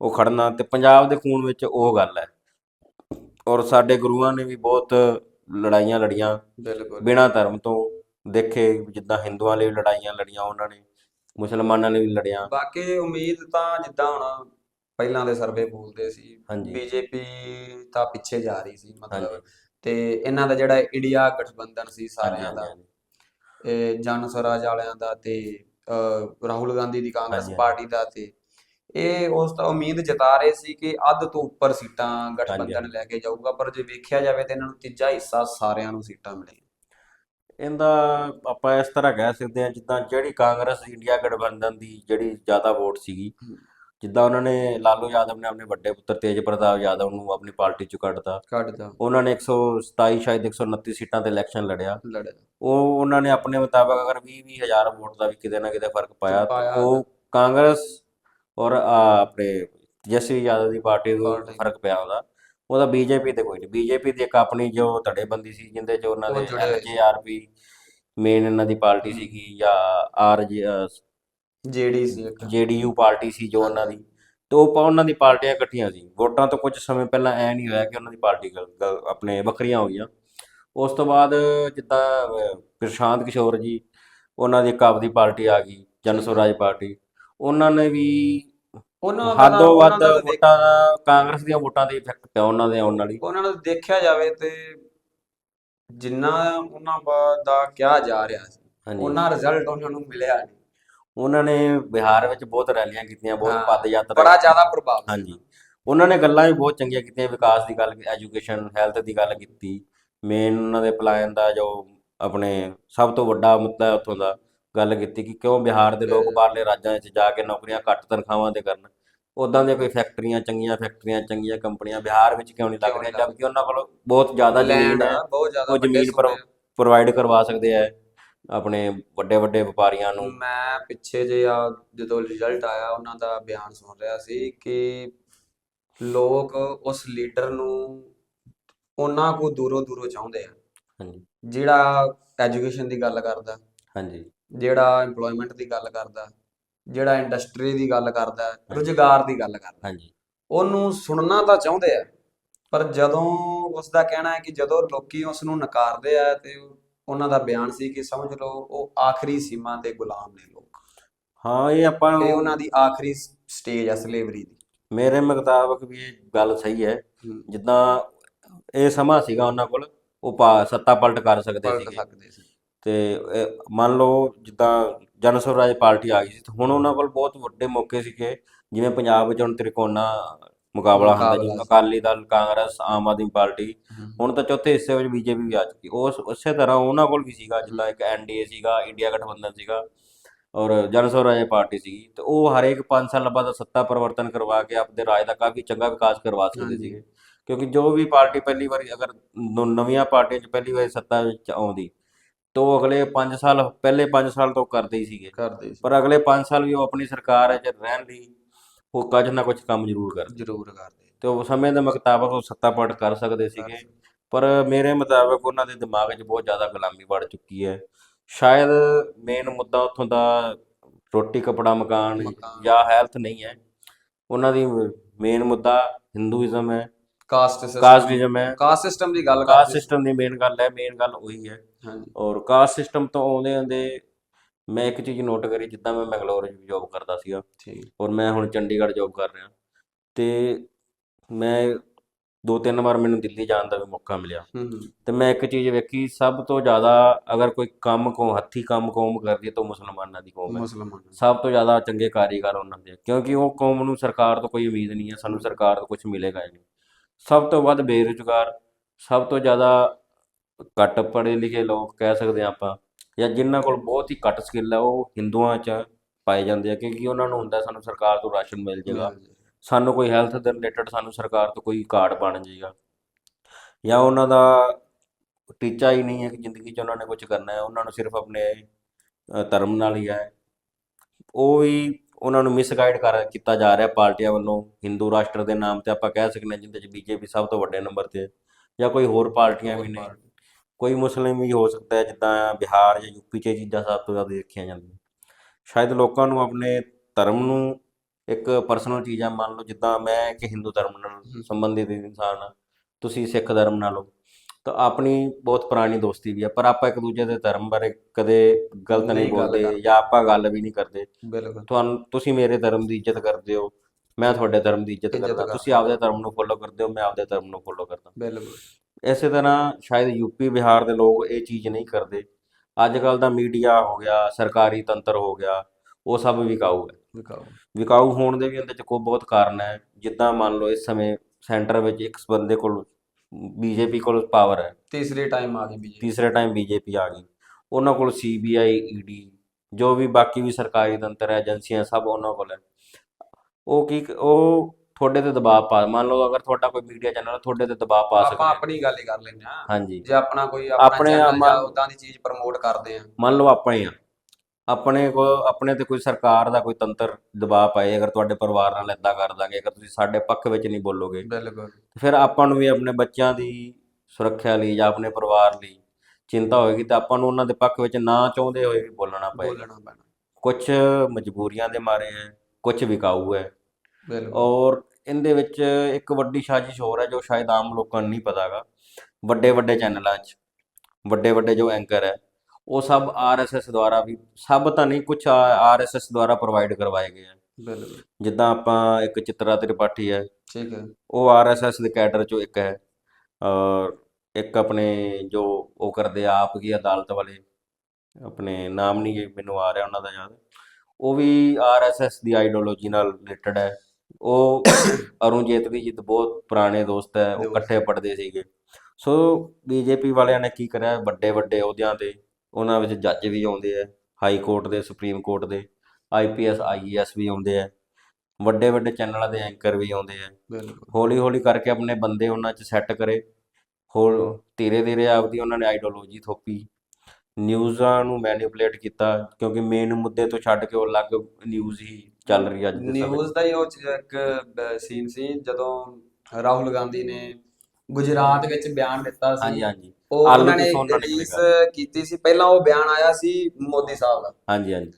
ਉਹ ਖੜਨਾ। ਤੇ ਪੰਜਾਬ ਦੇ ਖੂਨ ਵਿੱਚ ਉਹ ਗੱਲ ਹੈ। ਔਰ ਸਾਡੇ ਗੁਰੂਆਂ ਨੇ ਵੀ ਬਹੁਤ ਲੜਾਈਆਂ ਲੜੀਆਂ। ਬਿਲਕੁਲ। ਬਿਨਾਂ ਧਰਮ ਤੋਂ ਦੇਖੇ ਜਿੱਦਾਂ ਹਿੰਦੂਆਂ ਲਈ ਲੜਾਈਆਂ ਲੜੀਆਂ ਉਹਨਾਂ ਨੇ ਮੁਸਲਮਾਨਾਂ ਲਈ ਵੀ ਲੜਿਆ। ਬਾਕੀ ਉਮੀਦ ਤਾਂ ਜਿੱਦਾਂ ਹੁਣ ਪਹਿਲਾਂ ਦੇ ਸਰਵੇ ਬੋਲਦੇ ਸੀ ਹਾਂਜੀ। ਬੀਜੇਪੀ ਤਾਂ ਪਿੱਛੇ ਜਾ ਰਹੀ ਸੀ ਮਤਲਬ ਹਾਂਜੀ ਤੇ ਇਹਨਾਂ ਦਾ ਜਿਹੜਾ ਇੰਡੀਆ ਗਠਬੰਧਨ ਸੀ ਸਾਰਿਆਂ ਦਾ ਹਾਂਜੀ ਇਹ ਜਨ ਸਵਰਾਜ ਵਾਲਿਆਂ ਦਾ ਤੇ ਅਹ, ਰਾਹੁਲ ਗਾਂਧੀ ਦੀ ਕਾਂਗਰਸ ਹਾਂਜੀ, ਹਾਂਜੀ। ਪਾਰਟੀ ਦਾ ਤੇ ਇਹ ਉਸ ਤਾਂ ਉਮੀਦ ਜਤਾ ਰਹੇ ਸੀ ਕਿ ਅੱਧ ਤੋਂ ਉੱਪਰ ਸੀਟਾਂ ਗਠਬੰਧਨ। ਲੈ ਕੇ ਜਾਊਗਾ ਪਰ ਜੇ ਵੇਖਿਆ ਜਾਵੇ ਤਾਂ ਇਹਨਾਂ ਨੂੰ ਤੀਜਾ ਹਿੱਸਾ ਸਾਰਿਆਂ ਨੂੰ ਸੀਟਾਂ ਮਿਲੀਆਂ ਇਹਦਾ ਆਪਾਂ ਇਸ ਤਰ੍ਹਾਂ ਕਹਿ ਸਕਦੇ ਹਾਂ ਜਿੱਦਾਂ ਜਿਹੜੀ ਕਾਂਗਰਸ ਇੰਡੀਆ ਗਠਬੰਧਨ ਦੀ ਜਿਹੜੀ ਜ਼ਿਆਦਾ ਵੋਟ ਸੀਗੀ ਹਮ। ਜਿੱਦਾਂ ਉਹਨਾਂ ਨੇ ਲਾਲੂ ਯਾਦਵ ਨੇ ਆਪਣੇ ਵੱਡੇ ਪੁੱਤਰ ਤੇਜ ਪ੍ਰਤਾਪ ਯਾਦਵ ਨੂੰ ਆਪਣੀ ਪਾਰਟੀ ਚੋਂ ਕੱਢਤਾ ਕੱਢਦਾ ਉਹਨਾਂ ਨੇ 127 ਸ਼ਾਇਦ 129 ਸੀਟਾਂ ਤੇ ਇਲੈਕਸ਼ਨ ਲੜਿਆ ਲੜਿਆ ਉਹ ਉਹਨਾਂ ਨੇ ਆਪਣੇ ਮੁਤਾਬਕ ਅਗਰ 20 20 ਹਜ਼ਾਰ ਵੋਟ ਦਾ ਵੀ ਕਿਤੇ ਨਾ ਕਿਤੇ ਫ਼ਰਕ ਪਾਇਆ। ਉਹ ਕਾਂਗਰਸ ਔਰ ਆਪਣੇ ਜਸਵੀ ਯਾਦਵ ਦੀ ਪਾਰਟੀ ਨੂੰ। ਫ਼ਰਕ ਪਿਆ ਉਹਦਾ ਉਹਦਾ ਬੀਜੇਪੀ ਤੇ ਕੋਈ ਨਹੀਂ ਬੀਜੇਪੀ ਦੀ ਇੱਕ ਆਪਣੀ ਜੋ ਧੜੇਬੰਦੀ ਸੀ ਜਿੰਦੇ ਚ ਉਹਨਾਂ ਉਹ ਦੇ। ਐਲਜੇਆਰਪੀ ਮੇਨ ਇਹਨਾਂ ਦੀ ਪਾਰਟੀ ਸੀਗੀ ਜਾਂ ਆਰ ਜਿਹੜੀ ਸੀ ਇੱਕ। ਜੇਡੀਯੂ ਪਾਰਟੀ ਸੀ ਜੋ ਉਹਨਾਂ ਦੀ। ਤੇ ਉਹ ਪਾ- ਉਹਨਾਂ ਦੀ ਪਾਰਟੀਆਂ ਇਕੱਠੀਆਂ ਸੀ। ਵੋਟਾਂ ਤੋਂ ਕੁਝ ਸਮੇਂ ਪਹਿਲਾਂ ਐ ਨਹੀਂ ਹੋਇਆ ਕਿ ਉਹਨਾਂ ਦੀ ਪਾਰਟੀ ਗੱਲ- ਗੱਲ ਆਪਣੇ ਵੱਖਰੀਆਂ ਹੋ ਗਈਆਂ। ਉਸ ਤੋਂ ਬਾਅਦ ਜਿੱਦਾਂ ਅਹ, ਪ੍ਰਸ਼ਾਂਤ ਕਿਸ਼ੋਰ ਜੀ ਉਹਨਾਂ ਦੀ ਇੱਕ ਆਪਦੀ ਪਾਰਟੀ ਆ ਗਈ ਜਨ ਸਵਰਾਜ ਪਾਰਟੀ। ਉਹਨਾਂ ਨੇ ਵੀ ਉਹਨਾਂ ਦਾ ਹੱਦੋਂ ਉਹਨਾਂ ਵੱਧ ਦਾ ਦੇਖ- ਵੋਟਾਂ ਕਾਂਗਰਸ ਦੀਆਂ ਵੋਟਾਂ ਦੇ ਇਫੈਕਟ ਪਿਆ ਉਹਨਾਂ ਦੇ ਆਉਣ ਵਾਲੀ ਉਹਨਾਂ ਨੂੰ ਦੇਖਿਆ ਜਾਵੇ ਤੇ ਜਿੰਨਾ ਉਹਨਾਂ ਬਾ- ਦਾ ਕਿਹਾ ਜਾ ਰਿਹਾ ਸੀ ਹਾਂਜੀ। ਉਹਨਾਂ ਰਿਜ਼ਲਟ ਉਹਨਾਂ ਨੂੰ ਮਿਲਿਆ ਨਹੀਂ। ਉਹਨਾਂ ਨੇ ਬਿਹਾਰ ਵਿੱਚ ਬਹੁਤ ਰੈਲੀਆਂ ਕੀਤੀਆਂ ਬਹੁਤ ਪਦ ਯਾਤਰਾ ਬੜਾ ਜ਼ਿਆਦਾ ਪ੍ਰਭਾਵ ਹਾਂਜੀ। ਉਹਨਾਂ ਨੇ ਗੱਲਾਂ ਵੀ ਬਹੁਤ ਚੰਗੀਆਂ ਕੀਤੀਆਂ ਵਿਕਾਸ ਦੀ ਗੱਲ ਐਜੂਕੇਸ਼ਨ ਹੈਲਥ ਦੀ ਗੱਲ ਕੀਤੀ। ਮੇਨ ਉਹਨਾਂ ਦੇ ਪਲਾਨ ਦਾ ਜੋ ਆਪਣੇ ਸਭ ਤੋਂ ਵੱਡਾ ਮੁੱਦਾ ਹੈ ਉੱਥੋਂ ਦਾ ਗੱਲ ਕੀਤੀ ਕਿ ਕਿਉਂ ਬਿਹਾਰ ਦੇ ਲੋਕ ਬਾਹਰਲੇ ਰਾਜਾਂ ਵਿੱਚ ਜਾ ਕੇ ਨੌਕਰੀਆਂ ਘੱਟ ਤਨਖਾਹਾਂ ਤੇ ਕਰਨ। ਉਦਾਂ ਦੀਆਂ ਕੋਈ ਫੈਕਟਰੀਆਂ ਚੰਗੀਆਂ ਫੈਕਟਰੀਆਂ ਚੰਗੀਆਂ ਕੰਪਨੀਆਂ ਬਿਹਾਰ ਵਿੱਚ ਕਿਉਂ ਨਹੀਂ ਲੱਗ ਕਿਉਂ ਨਹੀਂ ਰਹੀਆਂ ਜਦਕਿ ਉਹਨਾਂ ਕੋਲ ਬਹੁਤ ਜ਼ਿਆਦਾ ਜ਼ਮੀਨ ਲੈਂਡ ਹੈ ਬਹੁਤ ਜ਼ਿਆਦਾ ਜ਼ਮੀਨ। ਪ੍ਰੋਵਾਈਡ ਕਰਵਾ ਸਕਦੇ ਆ। ਆਪਣੇ ਵੱਡੇ ਵੱਡੇ ਵਪਾਰੀਆਂ ਨੂੰ? ਮੈਂ ਪਿੱਛੇ ਜੇ ਆ ਜਦੋਂ ਰਿਜ਼ਲਟ ਆਇਆ ਉਹਨਾਂ ਦਾ ਬਿਆਨ ਸੁਣ ਰਿਹਾ ਸੀ ਕਿ ਲੋਕ ਉਸ ਲੀਡਰ ਨੂੰ ਉਹਨਾਂ ਕੋ ਦੂਰੋਂ ਦੂਰੋਂ ਚਾਹੁੰਦੇ ਆ। ਹਾਂਜੀ। ਜਿਹੜਾ ਐਜੂਕੇਸ਼ਨ ਦੀ ਗੱਲ ਕਰਦਾ ਹਾਂਜੀ। ਜਿਹੜਾ EMPLOYMENT ਦੀ ਗੱਲ ਕਰਦਾ ਜਿਹੜਾ ਇੰਡਸਟਰੀ ਦੀ ਗੱਲ ਕਰਦਾ ਰੁਜ਼ਗਾਰ ਦੀ ਗੱਲ ਕਰਦਾ। ਹਾਂਜੀ। ਉਹਨੂੰ ਸੁਣਨਾ ਤਾਂ ਚਾਹੁੰਦੇ ਆ ਪਰ ਜਦੋਂ ਉਸ ਦਾ ਕਹਿਣਾ ਹੈ ਕਿ ਜਦੋਂ ਲੋਕੀ ਉਸ ਨੂੰ ਨਕਾਰਦੇ ਆ ਤੇ ਉਹਨਾਂ ਦਾ ਬਿਆਨ ਸੀ ਕਿ ਸਮਝ ਲਓ ਉਹ ਆਖਰੀ ਸੀਮਾ ਤੇ ਗੁਲਾਮ ਨੇ ਲੋਕ। ਹਾਂ ਇਹ ਆਪਾਂ ਇਹ ਉਹਨਾਂ ਦੀ ਆਖਰੀ ਸਟੇਜ ਆ ਸਲੇਵਰੀ ਦੀ। ਮੇਰੇ ਮੁਤਾਬਕ ਵੀ ਇਹ ਗੱਲ ਸਹੀ ਹੈ। ਜਿੱਦਾਂ ਇਹ ਸਮਾਂ ਸੀਗਾ ਉਹਨਾਂ ਕੋਲ ਉਹ ਸੱਤਾ ਪਲਟ ਕਰ ਸਕਦੇ ਸੀ। ਤੇ ਮੰਨ ਲਓ ਜਿੱਦਾਂ ਜਨ ਸਵਰਾਜ ਪਾਰਟੀ ਆ ਗਈ ਸੀ ਤੇ ਹੁਣ ਉਹਨਾਂ ਕੋਲ ਬਹੁਤ ਵੱਡੇ ਮੌਕੇ ਸੀਗੇ। ਜਿਵੇਂ ਪੰਜਾਬ ਵਿੱਚ ਹੁਣ ਤ੍ਰਿਕੋਣਾ ਮੁਕਾਬਲਾ ਹੁੰਦਾ ਜੀ। Akali Dal Congress Aam Aadmi party. ਹੁਣ ਤਾਂ ਚੌਥੇ ਹਿੱਸੇ ਵਿੱਚ ਬੀਜੇਪੀ ਵੀ ਆ ਚੁੱਕੀ। ਉਸ ਉਸੇ ਤਰ੍ਹਾਂ ਉਹਨਾਂ ਕੋਲ ਵੀ ਸੀਗਾ ਜਿੱਦਾਂ ਇੱਕ ਐਨਡੀਏ ਸੀਗਾ ਇੰਡੀਆ ਗਠਬੰਧਨ ਸੀਗਾ ਔਰ ਜਨ ਸਵਰਾਜ ਪਾਰਟੀ ਸੀਗੀ। ਤੇ ਉਹ ਹਰੇਕ 5 ਸਾਲ ਬਾਅਦ ਸੱਤਾ ਪਰਿਵਰਤਨ ਕਰਵਾ ਕੇ ਆਪਣੇ ਰਾਜ ਦਾ ਕਾਫੀ ਚੰਗਾ ਵਿਕਾਸ ਕਰਵਾ ਸਕਦੇ। ਸੀਗੇ। ਕਿਉਂਕਿ ਜੋ ਵੀ ਪਾਰਟੀ ਪਹਿਲੀ ਵਾਰੀ ਅਗਰ ਨਵੀਆਂ ਪਾਰਟੀਆਂ 'ਚ ਪਹਿਲੀ ਵਾਰੀ ਸੱਤਾ ਵਿੱਚ ਆਉਂਦੀ ਤਾਂ ਅਗਲੇ 5 ਸਾਲ ਪਹਿਲੇ 5 ਸਾਲ ਤੋਂ ਕਰਦੇ ਹੀ ਸੀਗੇ। ਕਰਦੇ ਸੀ। ਪਰ ਅਗਲੇ 5 ਸਾਲ ਵੀ ਉਹ ਆਪਣੀ ਸਰਕਾਰ 'ਚ ਰਹਿਣ ਲਈ ਉਹ ਕੁਝ ਨਾ ਕੁਝ ਕੰਮ ਜ਼ਰੂਰ ਕਰਦੇ। ਜ਼ਰੂਰ ਕਰਦੇ। ਤੇ ਉਹ ਸਮੇਂ ਦੇ ਮੁਤਾਬਕ ਉਹ ਸੱਤਾ ਪਾਲਟ ਕਰ ਸਕਦੇ ਸੀਗੇ। ਪਰ ਮੇਰੇ ਮੁਤਾਬਕ ਉਹਨਾਂ ਦੇ ਦਿਮਾਗ 'ਚ ਬਹੁਤ ਜ਼ਿਆਦਾ ਗੁਲਾਮੀ ਵੜ ਚੁੱਕੀ ਹੈ। ਸ਼ਾਇਦ ਮੇਨ ਮੁੱਦਾ ਉੱਥੋਂ ਦਾ ਰੋਟੀ ਕਪੜਾ ਮਕਾਨ। ਜਾਂ ਹੈਲਥ ਨਹੀਂ ਹੈ। ਉਹਨਾਂ ਦੀ ਮੇਨ ਮੁੱਦਾ ਹਿੰਦੂਇਜ਼ਮ ਹੈ। ਕਾਸਟ ਸਿਸਟਮ ਕਾਸਟਿਜ਼ਮ ਹੈ। ਕਾਸਟ ਸਿਸਟਮ ਦੀ ਗੱਲ ਕਾਸਟ। ਸਿਸਟਮ ਦੀ ਮੇਨ ਗੱਲ ਹੈ ਮੇਨ ਗੱਲ ਉਹੀ ਹੈ। ਹਾਂਜੀ। ਔਰ ਕਾਸਟ ਸਿਸਟਮ ਤੋਂ ਆਉਂਦੇ ਆਉਂਦੇ ਮੈਂ ਇੱਕ ਚੀਜ਼ ਨੋਟ ਕਰੀ ਜਿੱਦਾਂ ਮੈਂ ਮੈਂਗਲੋਰ ਵਿੱਚ ਜੌਬ ਕਰਦਾ ਸੀਗਾ ਠੀਕ। ਔਰ ਮੈਂ ਹੁਣ ਚੰਡੀਗੜ੍ਹ ਜੌਬ ਕਰ ਰਿਹਾ। ਤੇ ਮੈਂ ਦੋ ਤਿੰਨ ਵਾਰ ਮੈਨੂੰ ਦਿੱਲੀ ਜਾਣ ਦਾ ਵੀ ਮੌਕਾ ਮਿਲਿਆ। ਤੇ ਮੈਂ ਇੱਕ ਚੀਜ਼ ਵੇਖੀ ਸਭ ਤੋਂ ਜ਼ਿਆਦਾ ਅਗਰ ਕੋਈ ਕੰਮ ਕੋ ਹੱਥੀ ਕੰਮ ਕੌਮ ਕਰਦੀ ਹੈ ਤਾਂ ਮੁਸਲਮਾਨਾਂ ਦੀ ਕੌਮ ਹੈ। ਸਭ ਤੋਂ ਜ਼ਿਆਦਾ ਚੰਗੇ ਕਾਰੀਗਰ ਉਹਨਾਂ ਦੇ। ਕਿਉਂਕਿ ਉਹ ਕੌਮ ਨੂੰ ਸਰਕਾਰ ਤੋਂ ਕੋਈ ਉਮੀਦ ਨਹੀਂ ਹੈ ਸਾਨੂੰ ਸਰਕਾਰ ਤੋਂ ਕੁਝ ਮਿਲੇਗਾ ਹੀ ਨਹੀਂ। ਸਭ ਤੋਂ ਵੱਧ ਬੇਰੁਜ਼ਗਾਰ ਸਭ ਤੋਂ ਜ਼ਿਆਦਾ ਘੱਟ ਪੜ੍ਹੇ ਲਿਖੇ ਲੋਕ ਕਹਿ ਸਕਦੇ ਆਪਾਂ ਜਾਂ ਜਿਨ੍ਹਾਂ ਕੋਲ ਬਹੁਤ ਹੀ ਘੱਟ ਸਕਿੱਲ ਹੈ ਉਹ ਹਿੰਦੂਆਂ 'ਚ ਪਾਏ ਜਾਂਦੇ ਆ ਕਿਉਂਕਿ ਉਹਨਾਂ ਨੂੰ ਹੁੰਦਾ ਸਾਨੂੰ ਸਰਕਾਰ ਤੋਂ ਰਾਸ਼ਨ ਮਿਲ ਜਾਏਗਾ ਸਾਨੂੰ ਕੋਈ ਹੈਲਥ ਦੇ ਰਿਲੇਟਡ ਸਾਨੂੰ ਸਰਕਾਰ ਤੋਂ ਕੋਈ ਕਾਰਡ ਬਣ ਜਾਏਗਾ ਜਾਂ ਉਹਨਾਂ ਦਾ ਟੀਚਾ ਹੀ ਨਹੀਂ ਹੈ ਕਿ ਜ਼ਿੰਦਗੀ 'ਚ ਉਹਨਾਂ ਨੇ ਕੁਝ ਕਰਨਾ ਹੈ ਉਹਨਾਂ ਨੂੰ ਸਿਰਫ ਆਪਣੇ ਧਰਮ ਨਾਲ ਹੀ ਹੈ ਉਹ ਵੀ ਉਹਨਾਂ ਨੂੰ ਮਿਸਗਾਈਡ ਕਰ ਕੀਤਾ ਜਾ ਰਿਹਾ ਪਾਰਟੀਆਂ ਵੱਲੋਂ ਹਿੰਦੂ ਰਾਸ਼ਟਰ ਦੇ ਨਾਮ ਤੇ ਆਪਾਂ ਕਹਿ ਸਕਦੇ ਹਾਂ ਜਿੰਦੇ 'ਚ ਬੀਜੇਪੀ ਸਭ ਤੋਂ ਵੱਡੇ ਨੰਬਰ ਤੇ ਹੈ। ਜਾਂ ਕੋਈ ਹੋਰ ਪਾਰਟੀਆਂ ਵੀ ਨੇ। ਕੋਈ ਮੁਸਲਿਮ ਵੀ ਹੋ ਸਕਦਾ ਹੈ ਜਿੱਦਾਂ ਬਿਹਾਰ ਜਾਂ ਯੂਪੀ 'ਚ ਇਹ ਚੀਜ਼ਾਂ ਸਭ ਤੋਂ ਜ਼ਿਆਦਾ ਦੇਖੀਆਂ ਜਾਂਦੀਆਂ ਸ਼ਾਇਦ ਲੋਕਾਂ ਨੂੰ ਆਪਣੇ ਧਰਮ ਨੂੰ ਇੱਕ ਪਰਸਨਲ ਚੀਜ਼ ਆ ਮੰਨ ਲਓ ਜਿੱਦਾਂ ਮੈਂ ਇੱਕ ਹਿੰਦੂ ਧਰਮ ਨਾਲ। ਸੰਬੰਧਿਤ ਇਨਸਾਨ ਹਾਂ ਤੁਸੀਂ ਸਿੱਖ ਧਰਮ ਨਾਲ ਹੋ ਤਾਂ ਆਪਣੀ ਬਹੁਤ ਪੁਰਾਣੀ ਦੋਸਤੀ ਵੀ ਆ ਪਰ ਆਪਾਂ ਇੱਕ ਦੂਜੇ ਦੇ ਧਰਮ ਬਾਰੇ ਕਦੇ ਗਲਤ ਨਹੀਂ ਬੋਲਦੇ ਕਰਦੇ। ਜਾਂ ਆਪਾਂ ਗੱਲ ਵੀ ਨਹੀਂ ਕਰਦੇ ਬਿਲਕੁਲ ਤੁਹਾਨੂੰ ਤੁਸੀਂ ਮੇਰੇ ਧਰਮ ਦੀ ਇੱਜ਼ਤ ਕਰਦੇ ਹੋ ਮੈਂ ਤੁਹਾਡੇ ਧਰਮ ਦੀ ਇੱਜ਼ਤ ਕਰਦਾ। ਤੁਸੀਂ ਆਪਦੇ ਧਰਮ ਨੂੰ ਫੋਲੋ ਕਰਦੇ ਹੋ ਮੈਂ ਆਪਦੇ ਧਰਮ ਨੂੰ ਫੋਲੋ ਕਰਦਾ ਬਿਲਕੁਲ ਇਸੇ ਤਰ੍ਹਾਂ ਸ਼ਾਇਦ ਯੂਪੀ ਬਿਹਾਰ ਦੇ ਲੋਕ ਇਹ ਚੀਜ਼ ਨਹੀਂ ਕਰਦੇ। ਅੱਜ ਕੱਲ ਦਾ ਮੀਡੀਆ ਹੋ ਗਿਆ ਸਰਕਾਰੀ ਤੰਤਰ ਹੋ ਗਿਆ ਉਹ ਸਭ ਵਿਕਾਊ ਹੈ। ਵਿਕਾਓ ਵਿਕਾਊ ਹੋਣ ਦੇ ਵੀ ਇਹਦੇ ਚ ਕੋਈ ਬਹੁਤ ਕਾਰਨ ਹੈ। ਜਿੱਦਾਂ ਮੰਨ ਲਓ ਇਸ ਸਮੇਂ ਸੈਂਟਰ ਵਿੱਚ ਇੱਕ ਬੰਦੇ ਕੋਲ ਬੀਜੇਪੀ ਕੋਲ ਪਾਵਰ ਹੈ। ਤੀਸਰੇ ਟਾਈਮ ਆ ਗਈ ਬੀਜੇਪੀ। ਤੀਸਰੇ ਟਾਈਮ ਬੀਜੇਪੀ ਆ ਗਈ। ਉਹਨਾਂ ਕੋਲ ਸੀਬੀਆਈ ਈਡੀ ਜੋ ਵੀ ਬਾਕੀ ਵੀ ਸਰਕਾਰੀ ਤੰਤਰ ਹੈ ਏਜੰਸੀਆਂ ਸਭ ਉਹਨਾਂ ਕੋਲ ਹੈ। ਉਹ ਕੀ ਉਹ ਤੁਹਾਡੇ ਤੇ ਦਬਾਅ ਪਾ ਮੰਨ ਲਓ ਅਗਰ ਤੁਹਾਡਾ ਕੋਈ ਮੀਡੀਆ ਚੈਨਲ ਤੁਹਾਡੇ ਤੇ ਦਬਾਅ ਪਾ ਆਪਾਂ ਸਕਦਾ ਹੈ ਆਪਣੀ ਗੱਲ ਹੀ ਕਰ ਲੈਂਦੇ ਆ ਹਾਂਜੀ। ਜੇ ਆਪਣਾ ਕੋਈ ਆਪਣਾ ਚੈਨਲ ਜਾਂ ਉਦਾਂ ਦੀ ਚੀਜ਼ ਪ੍ਰਮੋਟ ਕਰਦੇ ਆ ਮੰਨ ਲਓ ਆਪਣੇ ਆ। ਆਪਣੇ ਕੋ ਆਪਣੇ ਤੇ ਕੋਈ ਸਰਕਾਰ ਦਾ ਕੋਈ ਤੰਤਰ ਦਬਾਅ ਪਾਏ ਅਗਰ ਤੁਹਾਡੇ ਪਰਿਵਾਰ ਨਾਲ ਇਦਾਂ ਕਰ ਦਾਂਗੇ ਅਗਰ ਤੁਸੀਂ ਸਾਡੇ ਪੱਖ ਵਿੱਚ ਨਹੀਂ ਬੋਲੋਗੇ ਬਿਲਕੁਲ। ਫਿਰ ਆਪਾਂ ਨੂੰ ਵੀ ਆਪਣੇ ਬੱਚਿਆਂ ਦੀ ਸੁਰੱਖਿਆ ਲਈ ਜਾਂ ਆਪਣੇ ਪਰਿਵਾਰ ਲਈ ਚਿੰਤਾ ਹੋਏਗੀ ਤਾਂ ਆਪਾਂ ਨੂੰ ਉਹਨਾਂ ਦੇ ਪੱਖ ਵਿੱਚ ਨਾ ਚਾਹੁੰਦੇ ਹੋਏ ਵੀ ਬੋਲਣਾ ਪਏਗਾ ਬੋਲਣਾ ਪੈਣਾ। ਕੁਝ ਮਜਬੂਰੀਆਂ ਦੇ ਮਾਰੇ ਹੈ ਕੁਝ ਵਿਕਾਊ ਹੈ। ਬਿਲਕੁਲ। ਔਰ ਇਹਦੇ ਵਿੱਚ ਇੱਕ ਵੱਡੀ ਸਾਜ਼ਿਸ਼ ਹੋਰ ਹੈ ਜੋ ਸ਼ਾਇਦ ਆਮ ਲੋਕਾਂ ਨੂੰ ਨਹੀਂ ਪਤਾਗਾ ਵੱਡੇ ਵੱਡੇ ਚੈਨਲਾਂ 'ਚ ਵੱਡੇ ਵੱਡੇ ਜੋ ਐਂਕਰ ਹੈ ਉਹ ਸਭ ਆਰਐਸਐਸ ਦੁਆਰਾ ਵੀ ਸਭ ਤਾਂ ਨਹੀਂ ਕੁਝ ਆਰਐਸਐਸ ਦੁਆਰਾ ਪ੍ਰੋਵਾਈਡ ਕਰਵਾਏ ਗਏ ਹੈ ਬਿਲਕੁਲ। ਜਿੱਦਾਂ ਆਪਾਂ ਇੱਕ ਚਿਤਰਾ ਤ੍ਰਿਪਾਠੀ ਹੈ ਠੀਕ ਹੈ। ਉਹ ਆਰਐਸਐਸ ਦੇ ਕੈਡਰ ਚੋਂ ਇੱਕ ਹੈ। ਔਰ ਇੱਕ ਆਪਣੇ ਜੋ ਉਹ ਕਰਦੇ ਆ ਆਪ ਕੀ ਅਦਾਲਤ ਵਾਲੇ ਆਪਣੇ ਨਾਮ ਨਹੀਂ ਮੈਨੂੰ ਆ ਰਿਹਾ ਉਹਨਾਂ ਦਾ ਯਾਦ। ਉਹ ਵੀ ਆਰਐਸਐਸ ਦੀ ਆਈਡੀਓਲੋਜੀ ਨਾਲ ਰਿਲੇਟਡ ਹੈ। ਉਹ ਅਰੁਣ ਜੇਤਲੀ ਜੀ ਤੋਂ ਬਹੁਤ ਪੁਰਾਣੇ ਦੋਸਤ ਹੈ ਉਹ। ਇਕੱਠੇ ਪੜ੍ਹਦੇ ਸੀਗੇ। ਸੋ ਬੀਜੇਪੀ ਵਾਲਿਆਂ ਨੇ ਕੀ ਕਰਿਆ? ਵੱਡੇ ਵੱਡੇ ਅਹੁਦਿਆਂ ਤੇ ਉਹਨਾਂ ਵਿੱਚ ਜੱਜ ਵੀ ਆਉਂਦੇ ਆ ਹਾਈ ਕੋਰਟ ਦੇ ਸੁਪਰੀਮ ਕੋਰਟ ਦੇ ਆਈਪੀਐਸ ਆਈਏਐਸ ਵੀ ਆਉਂਦੇ ਆ ਵੱਡੇ ਵੱਡੇ ਚੈਨਲਾਂ ਦੇ ਐਂਕਰ ਵੀ ਆਉਂਦੇ ਆ ਹੌਲੀ ਹੌਲੀ ਕਰਕੇ ਆਪਣੇ ਬੰਦੇ ਉਹਨਾਂ 'ਚ ਸੈੱਟ ਕਰੇ। ਹੋਰ ਧੀਰੇ ਧੀਰੇ ਆਪਦੀ ਉਹਨਾਂ ਨੇ ਆਈਡੀਓਲੋਜੀ ਥੋਪੀ। ਨਿਊਜ਼ਾਂ ਨੂੰ ਮੈਨੀਪੂਲੇਟ ਕੀਤਾ ਕਿਉਂਕਿ ਮੇਨ ਮੁੱਦੇ ਤੋਂ ਛੱਡ ਕੇ ਉਹ ਅਲੱਗ ਨਿਊਜ਼ ਹੀ ਚੱਲ ਰਹੀ ਅੱਜ ਦੇ ਸਮੇਂ। ਨਿਊਜ਼ ਦਾ ਹੀ ਉਹ ਚ- ਇੱਕ ਸੀਨ ਸੀ ਜਦੋਂ ਰਾਹੁਲ ਗਾਂਧੀ ਨੇ ਗੁਜਰਾਤ ਵਿੱਚ ਬਿਆਨ ਦਿੱਤਾ ਸੀ ਹਾਂਜੀ ਹਾਂਜੀ ਉਹ ਉਹਨਾਂ ਨੇ ਰਿਲੀਜ਼। ਕੀਤੀ ਸੀ ਪਹਿਲਾਂ ਉਹ ਬਿਆਨ ਆਇਆ ਸੀ ਮੋਦੀ ਸਾਹਿਬ ਦਾ ਹਾਂਜੀ ਹਾਂਜੀ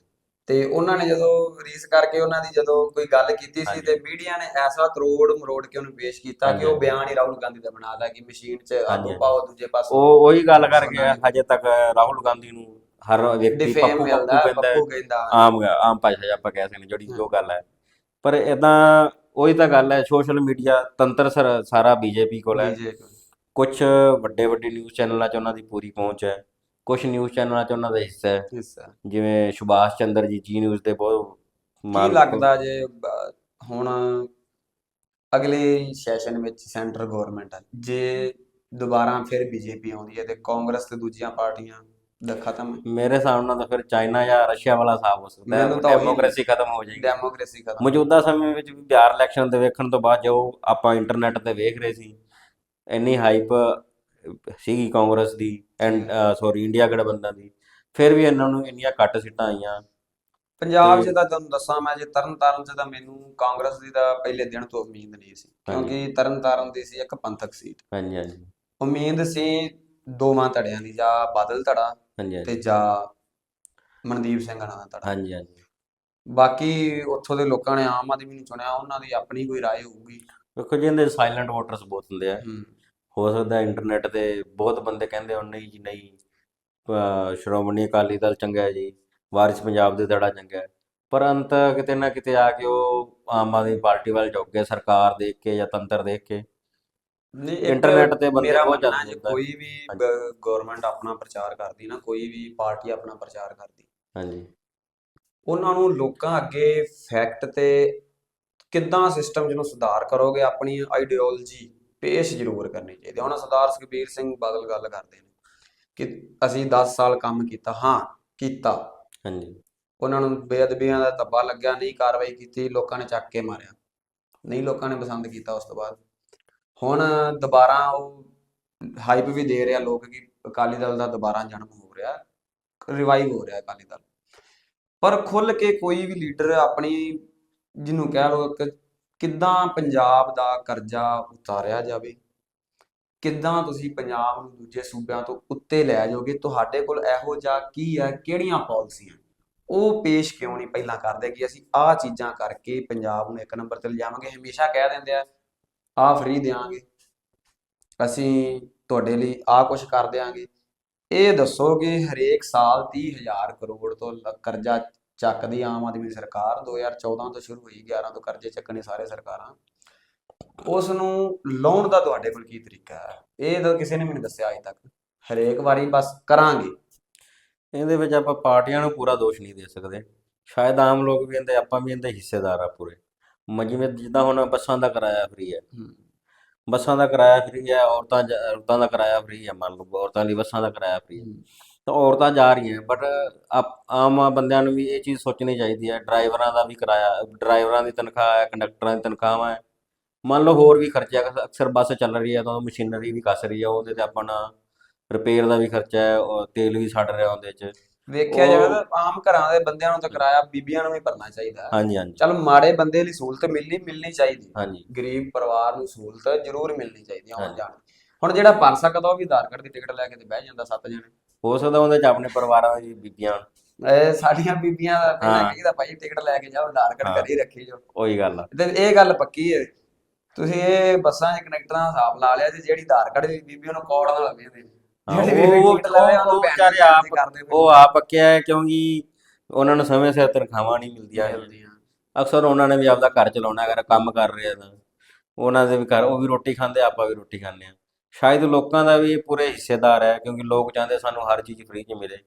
ਤੇ ਉਹਨਾਂ ਨੇ ਜਦੋਂ ਰੀਸ ਕਰਕੇ ਉਹਨਾਂ ਦੀ ਜਦੋਂ ਕੋਈ ਗੱਲ ਕੀਤੀ ਸੀ। ਤੇ ਮੀਡੀਆ ਨੇ ਐਸਾ ਤਰੋੜ ਮਰੋੜ ਕੇ ਉਹਨੂੰ ਪੇਸ਼ ਕੀਤਾ ਕਿ ਉਹ। ਬਿਆਨ ਹੀ ਰਾਹੁਲ ਗਾਂਧੀ ਦਾ ਬਣਾਦਾ ਕਿ ਮਸ਼ੀਨ 'ਚ ਆਲੂ। ਪਾਓ ਦੂਜੇ ਪਾਸੇ ਉਹ ਉਹੀ ਗੱਲ ਕਰ ਸੋਨਾ ਗਿਆ ਨਿਕਲੇਗਾ। ਹਜੇ ਤੱਕ ਰਾਹੁਲ ਗਾਂਧੀ ਨੂੰ ਹਰ ਵਿਅਕਤੀ ਪੱਪੂ ਮਿਲਦਾ ਪੱਪੂ ਕਹਿੰਦਾ ਹੈ। ਪੱਪੂ ਕਹਿੰਦਾ। ਆਮ ਗ- ਆਮ ਭਾਸ਼ਾ 'ਚ ਆਪਾਂ ਕਹਿ ਸਕਦੇ ਹਾਂ ਜਿਹੜੀ ਜੋ ਗੱਲ ਹੈ। ਪਰ ਇਦਾਂ ਉਹੀ ਤਾਂ ਗੱਲ ਹੈ ਸੋਸ਼ਲ ਮੀਡੀਆ ਤੰਤਰ ਸਰ- ਸਾਰਾ ਬੀਜੇਪੀ ਕੋਲ ਹੈ। BJP ਕੁਝ ਵੱਡੇ ਵੱਡੇ ਨਿਊਜ਼ ਚੈਨਲਾਂ 'ਚ ਉਹਨਾਂ ਦੀ ਪੂਰੀ ਪਹੁੰਚ ਹੈ। ਕੁਝ ਨਿਊਜ਼ ਚੈਨਲਾਂ 'ਚ ਉਹਨਾਂ ਦਾ ਹਿੱਸਾ ਹੈ। ਹਿੱਸਾ ਜਿਵੇਂ ਸੁਭਾਸ਼ ਚੰਦਰ ਜੀ ਜੀ ਨਿਊਜ਼ ਦੇ ਬਹੁਤ ਕੀ ਮਾਲਕ- ਲੱਗਦਾ ਜੇ ਬ- ਹੁਣ ਅਗਲੇ ਸੈਸ਼ਨ ਵਿੱਚ ਸੈਂਟਰ ਗਵਰਨਮੈਂਟ ਜੇ ਦੁਬਾਰਾ ਫਿਰ ਬੀਜੇਪੀ ਆਉਂਦੀ ਹੈ ਤੇ ਕਾਂਗਰਸ ਤੇ ਦੂਜੀਆਂ ਪਾਰਟੀਆਂ ਦਾ ਖਤਮ ਮੇਰੇ ਹਿਸਾਬ ਨਾਲ ਤਾਂ ਫਿਰ ਚਾਈਨਾ ਜਾਂ ਰਸ਼ੀਆ ਵਾਲਾ ਹਿਸਾਬ ਹੋ ਸਕਦਾ ਮੈਨੂੰ ਹੈ ਉਹੀ- ਡੈਮੋਕ੍ਰੇਸੀ ਖਤਮ ਹੋ ਜਾਏਗੀ। ਡੈਮੋਕ੍ਰੇਸੀ ਖਤਮ। ਮੌਜੂਦਾ ਸਮੇਂ ਵਿੱਚ ਵੀ ਬਿਹਾਰ ਇਲੈਕਸ਼ਨ ਦੇ ਵੇਖਣ ਤੋਂ ਬਾਅਦ ਜੋ ਆਪਾਂ ਇੰਟਰਨੈਟ ਤੇ ਵੇਖ ਰਹੇ ਸੀ ਇੰਨੀ ਹਾਈਪ ਸੀਗੀ ਕਾਂਗਰਸ ਦੀ ਐਂਡ ਸੌਰੀ ਇੰਡੀਆ ਗਠਬੰਧਨ ਦੀ। ਫਿਰ ਵੀ ਇਹਨਾਂ ਨੂੰ ਇੰਨੀਆਂ ਘੱਟ ਸੀਟਾਂ ਆਈਆਂ। ਪੰਜਾਬ 'ਚ ਤਾਂ ਤੁਹਾਨੂੰ ਦੱਸਾਂ ਮੈਂ ਜੇ ਤਰਨ ਤਾਰਨ 'ਚ ਤਾਂ ਮੈਨੂੰ ਕਾਂਗਰਸ ਦੀ ਤਾਂ ਪਹਿਲੇ ਦਿਨ ਤੋਂ ਉਮੀਦ ਨਹੀਂ ਸੀ। ਕਿਉਂਕਿ ਤਰਨ ਤਾਰਨ ਦੀ ਸੀ ਇੱਕ ਪੰਥਕ ਸੀਟ। ਹਾਂਜੀ ਹਾਂਜੀ। ਉਮੀਦ ਸੀ ਦੋਵਾਂ ਧੜਿਆਂ ਦੀ ਜਾਂ ਬਾਦਲ ਧੜਾ ਹਾਂਜੀ ਤੇ ਹਾਂਜੀ ਜਾਂ ਮਨਦੀਪ ਸਿੰਘ ਹਣਾ ਦਾ ਧੜਾ ਹਾਂਜੀ ਹਾਂਜੀ ਬਾਕੀ ਉੱਥੋਂ ਦੇ ਲੋਕਾਂ ਨੇ ਆਮ ਆਦਮੀ ਨੂੰ ਚੁਣਿਆ ਉਹਨਾਂ ਦੀ ਆਪਣੀ ਕੋਈ رائے ਹੋਊਗੀ ਵੇਖੋ ਜੀ ਇਹਦੇ ਸਾਇਲੈਂਟ ਵੋਟਰਸ ਬਹੁਤ ਹੁੰਦੇ ਆ ਹੂੰ ਹੋ ਸਕਦਾ ਇੰਟਰਨੈਟ ਤੇ ਬਹੁਤ ਬੰਦੇ ਕਹਿੰਦੇ ਹੁਣ ਨਹੀਂ ਜੀ ਨਹੀਂ ਅਹ ਸ਼੍ਰੋਮਣੀ ਅਕਾਲੀ ਦਲ ਚੰਗਾ ਹੈ ਜੀ ਵਾਰਿਸ ਪੰਜਾਬ ਦੇ ਧੜਾ ਚੰਗਾ ਹੈ ਪਰ ਅੰਤ ਕਿਤੇ ਨਾ ਕਿਤੇ ਆ ਕੇ ਉਹ ਆਮ ਆਦਮੀ ਪਾਰਟੀ ਵੱਲ ਝੁਕ ਗਏ ਸਰਕਾਰ ਦੇਖ ਕੇ ਜਾਂ ਤੰਤਰ ਦੇਖ ਕੇ ਨਹੀਂ ਇੰਟਰਨੈਟ ਤੇ ਬੰਦੇ ਮੇਰਾ ਬਹੁਤ ਮੰਨਣਾ ਜ਼ਿਆਦਾ ਜੇ। ਕੋਈ ਵੀ ਗਵਰਨਮੈਂਟ ਆਪਣਾ ਪ੍ਰਚਾਰ ਕਰਦੀ ਨਾ ਕੋਈ ਵੀ ਪਾਰਟੀ ਆਪਣਾ ਪ੍ਰਚਾਰ ਕਰਦੀ। ਹਾਂਜੀ। ਉਹਨਾਂ ਨੂੰ ਲੋਕਾਂ ਅੱਗੇ ਫੈਕਟ ਤੇ ਕਿੱਦਾਂ ਸਿਸਟਮ ਜਿਹਨੂੰ ਸੁਧਾਰ ਕਰੋਗੇ ਆਪਣੀ ਆਈਡੀਓਲੋਜੀ ਪੇਸ਼ ਜ਼ਰੂਰ ਕਰਨੀ ਚਾਹੀਦੀ। ਹੈ। ਹੁਣ ਸਰਦਾਰ ਸੁਖਬੀਰ ਸਿੰਘ ਬਾਦਲ ਗੱਲ ਕਰਦੇ ਨੇ ਕਿ ਅਸੀਂ 10 ਸਾਲ ਕੰਮ ਕੀਤਾ ਹਾਂ ਕੀਤਾ। ਹਾਂਜੀ। ਉਹਨਾਂ ਨੂੰ ਬੇਅਦਬੀਆਂ ਦਾ ਧੱਬਾ ਲੱਗਿਆ ਨਹੀਂ ਕਾਰਵਾਈ ਕੀਤੀ ਲੋਕਾਂ ਨੇ ਚੱਕ ਕੇ ਮਾਰਿਆ। ਨਹੀਂ ਲੋਕਾਂ ਨੇ ਪਸੰਦ ਕੀਤਾ ਉਸ ਤੋਂ ਬਾਅਦ। ਹੁਣ ਦੁਬਾਰਾ ਉਹ ਹਾਈਪ ਵੀ ਦੇ ਰਿਹਾ ਲੋਕ ਕਿ ਅਕਾਲੀ ਦਲ ਦਾ ਦੁਬਾਰਾ ਜਨਮ ਹੋ ਰਿਹਾ ਰਿਵਾਈਵ ਹੋ ਰਿਹਾ ਅਕਾਲੀ ਦਲ। ਪਰ ਖੁੱਲ ਕੇ ਕੋਈ ਵੀ ਲੀਡਰ ਆਪਣੀ ਜਿਹਨੂੰ ਕਹਿ ਕਿ ਕਿੱਦਾਂ ਪੰਜਾਬ ਦਾ ਕਰਜ਼ਾ ਉਤਾਰਿਆ ਜਾਵੇ ਕਿੱਦਾਂ ਤੁਸੀਂ ਪੰਜਾਬ ਨੂੰ ਦੂਜੇ ਸੂਬਿਆਂ ਤੋਂ ਉੱਤੇ ਲੈ ਜਾਓਗੇ ਤੁਹਾਡੇ ਕੋਲ ਇਹੋ ਜਿਹਾ ਕੀ ਹੈ ਕਿਹੜੀਆਂ ਪਾਲਿਸੀਆਂ ਉਹ ਪੇਸ਼ ਕਿਉਂ ਨਹੀਂ ਪਹਿਲਾਂ ਕਰਦੇ ਕਿ ਅਸੀਂ ਆਹ ਚੀਜ਼ਾਂ ਕਰਕੇ ਪੰਜਾਬ ਨੂੰ ਇੱਕ ਨੰਬਰ ਤੇ ਲਿਜਾਵਾਂਗੇ? ਹਮੇਸ਼ਾ ਕਹਿ ਦਿੰਦੇ ਆ ਆਹ ਫ੍ਰੀ ਦੇਵਾਂਗੇ ਅਸੀਂ ਤੁਹਾਡੇ ਲਈ ਆਹ ਕੁਝ ਕਰ ਦਿਆਂਗੇ। ਇਹ ਦੱਸੋ ਕਿ ਹਰੇਕ ਸਾਲ 30000 ਕਰੋੜ ਤੋਂ ਲ- ਕਰਜ਼ਾ ਚੱਕਦੀ ਆਮ ਆਦਮੀ ਸਰਕਾਰ 2014 ਤੋਂ ਸ਼ੁਰੂ ਹੋਈ 11 ਤੋਂ ਕਰਜ਼ੇ ਚੱਕਣੇ ਸਾਰੇ ਸਰਕਾਰਾਂ। ਉਸ ਨੂੰ ਲਾਉਣ ਦਾ ਤੁਹਾਡੇ ਕੋਲ ਕੀ ਤਰੀਕਾ ਹੈ? ਇਹ ਤਾਂ ਕਿਸੇ ਨੇ ਮੈਨੂੰ ਦੱਸਿਆ ਅਜੇ ਤੱਕ। ਹਰੇਕ ਵਾਰੀ ਬਸ ਕਰਾਂਗੇ। ਇਹਦੇ ਵਿੱਚ ਆਪਾਂ ਪਾਰਟੀਆਂ ਨੂੰ ਪੂਰਾ ਦੋਸ਼ ਨਹੀਂ ਦੇ ਸਕਦੇ। ਸ਼ਾਇਦ ਆਮ ਲੋਕ ਵੀ ਇਹਦੇ, ਆਪਾਂ ਵੀ ਇਹਦੇ ਹਿੱਸੇਦਾਰ ਆ ਪੂਰੇ। ਮ- ਜਿਵੇਂ ਜਿੱਦਾਂ ਹੁਣ ਬੱਸਾਂ ਦਾ ਕਿਰਾਇਆ ਫ੍ਰੀ ਹੈ। ਬੱਸਾਂ ਦਾ ਕਿਰਾਇਆ ਫ੍ਰੀ ਹੈ ਔਰਤਾਂ ਜ- ਔਰਤਾਂ ਦਾ ਕਿਰਾਇਆ ਫ੍ਰੀ ਹੈ ਮੰਨ ਲਓ ਔਰਤਾਂ ਲਈ ਬੱਸਾਂ ਦਾ ਕਿਰਾਇਆ ਫ੍ਰੀ ਹੈ। ਤਾਂ ਔਰਤਾਂ ਜਾ ਰਹੀਆਂ ਬਟ ਆਮ ਬੰਦਿਆਂ ਨੂੰ ਵੀ ਇਹ ਚੀਜ਼ ਸੋਚਣੀ ਚਾਹੀਦੀ ਹੈ ਡਰਾਈਵਰਾਂ ਦਾ ਵੀ ਕਿਰਾਇਆ ਡਰਾਈਵਰਾਂ ਦੀ ਤਨਖਾਹ ਹੈ ਕੰਡਕਟਰਾਂ ਦੀ ਤਨਖਾਹਾਂ ਹੈ। ਮੰਨ ਲਓ ਹੋਰ ਵੀ ਖਰਚਾ ਹੈ, ਅਕਸਰ ਬੱਸ ਚੱਲ ਰਹੀ ਹੈ ਤਾਂ ਮਸ਼ੀਨਰੀ ਵੀ ਕੱਸ ਰਹੀ ਹੈ ਉਹਦੇ ਤੇ ਆਪਣਾ ਰਿਪੇਅਰ ਦਾ ਵੀ ਖਰਚਾ ਹੈ ਔਰ ਤੇਲ ਵੀ ਛੱਡ ਰਿਹਾ ਉਹਦੇ 'ਚ। ਵੇਖਿਆ ਜਾਵੇ ਤਾਂ ਆਮ ਘਰਾਂ ਦੇ ਬੰਦਿਆਂ ਨੂੰ ਤਾਂ ਕਿਰਾਇਆ ਬੀਬੀਆਂ ਨੂੰ ਵੀ ਭਰਨਾ ਚਾਹੀਦਾ ਹੈ। ਹਾਂਜੀ ਹਾਂਜੀ। ਚਲ ਮਾੜੇ ਬੰਦੇ ਲਈ ਸਹੂਲਤ ਮਿਲਣੀ ਮਿਲਣੀ ਚਾਹੀਦੀ। ਹਾਂਜੀ। ਗਰੀਬ ਪਰਿਵਾਰ ਨੂੰ ਸਹੂਲਤ ਜ਼ਰੂਰ ਮਿਲਣੀ ਚਾਹੀਦੀ ਆਉਣ। ਜਾਣ। ਹੁਣ ਜਿਹੜਾ ਭਰ ਸਕਦਾ ਉਹ ਵੀ ਆਧਾਰ ਕਾਰਡ ਦੀ ਟਿਕਟ ਲੈ ਕੇ ਤੇ ਬਹਿ ਜਾਂਦਾ ਸੱਤ ਜਣੇ। ਹੋ ਸਕਦਾ ਉਹਦੇ ਚ ਆਪਣੇ ਪਰਿਵਾਰਾਂ ਦੀ ਬੀਬੀਆਂ ਇਹ ਸਾਡੀਆਂ ਬੀਬੀਆਂ ਦਾ ਪਹਿਲਾਂ ਹਾਂ। ਕਹੀਦਾ ਭਾਈ ਟਿਕਟ ਲੈ ਕੇ ਜਾਓ ਆਧਾਰ ਕਾਰਡ ਹਾਂ। ਘਰੇ ਹੀ ਰੱਖੀ ਜੋ ਉਹੀ ਗੱਲ ਆ। ਤੇ ਇਹ ਗੱਲ ਪੱਕੀ ਹੈ। ਤੁਸੀਂ ਇਹ ਬੱਸਾਂ 'ਚ ਕਨੈਕਟਰਾਂ ਦਾ ਹਿਸਾਬ ਲਾ ਲਿਆ ਜੀ ਜਿਹੜੀ ਆਧਾਰ ਕਾਰਡ ਦੀ ਬੀਬੀ ਉਹਨੂੰ ਕੋਡ ਨਾਲ ਵੇਂਦੇ ਹਾਂ, ਜਿਹੜੀ ਬੀਬੀ ਉਹ ਟਿਕਟ ਲਵੇ ਉਹ ਉਹਨੂੰ ਭੈਣ ਵਿਚਾਰੇ ਦੀ ਆਪ ਬੇਇੱਜ਼ਤੀ ਕਰਦੇ ਫਿਰ। ਉਹ ਆਪ ਪੱਕਿਆ ਹੈ ਕਿਉਂਕਿ ਉਹਨਾਂ ਨੂੰ ਸਮੇਂ ਸਿਰ ਤਨਖਾਹਾਂ ਨਹੀਂ ਮਿਲਦੀਆਂ ਮਿਲਦੀਆਂ। ਅਕਸਰ ਉਹਨਾਂ ਨੇ ਵੀ ਆਪਦਾ ਘਰ ਚਲਾਉਣਾ ਅਗਰ ਕੰਮ ਕਰ ਰਹੇ ਆ ਤਾਂ। ਉਹਨਾਂ ਦੇ ਵੀ ਘਰ ਉਹ ਵੀ ਰੋਟੀ ਖਾਂਦੇ ਆਪਾਂ ਵੀ ਰੋਟੀ ਖਾਂਦੇ ਆ ਸ਼ਾਇਦ ਲੋਕਾਂ ਦਾ ਵੀ ਇਹ ਪੂਰੇ ਹਿੱਸੇਦਾਰ ਹੈ ਕਿਉਂਕਿ ਲੋਕ ਚਾਹੁੰਦੇ ਸਾਨੂੰ ਹਰ ਚੀਜ਼ ਫ੍ਰੀ 'ਚ ਮਿਲੇ।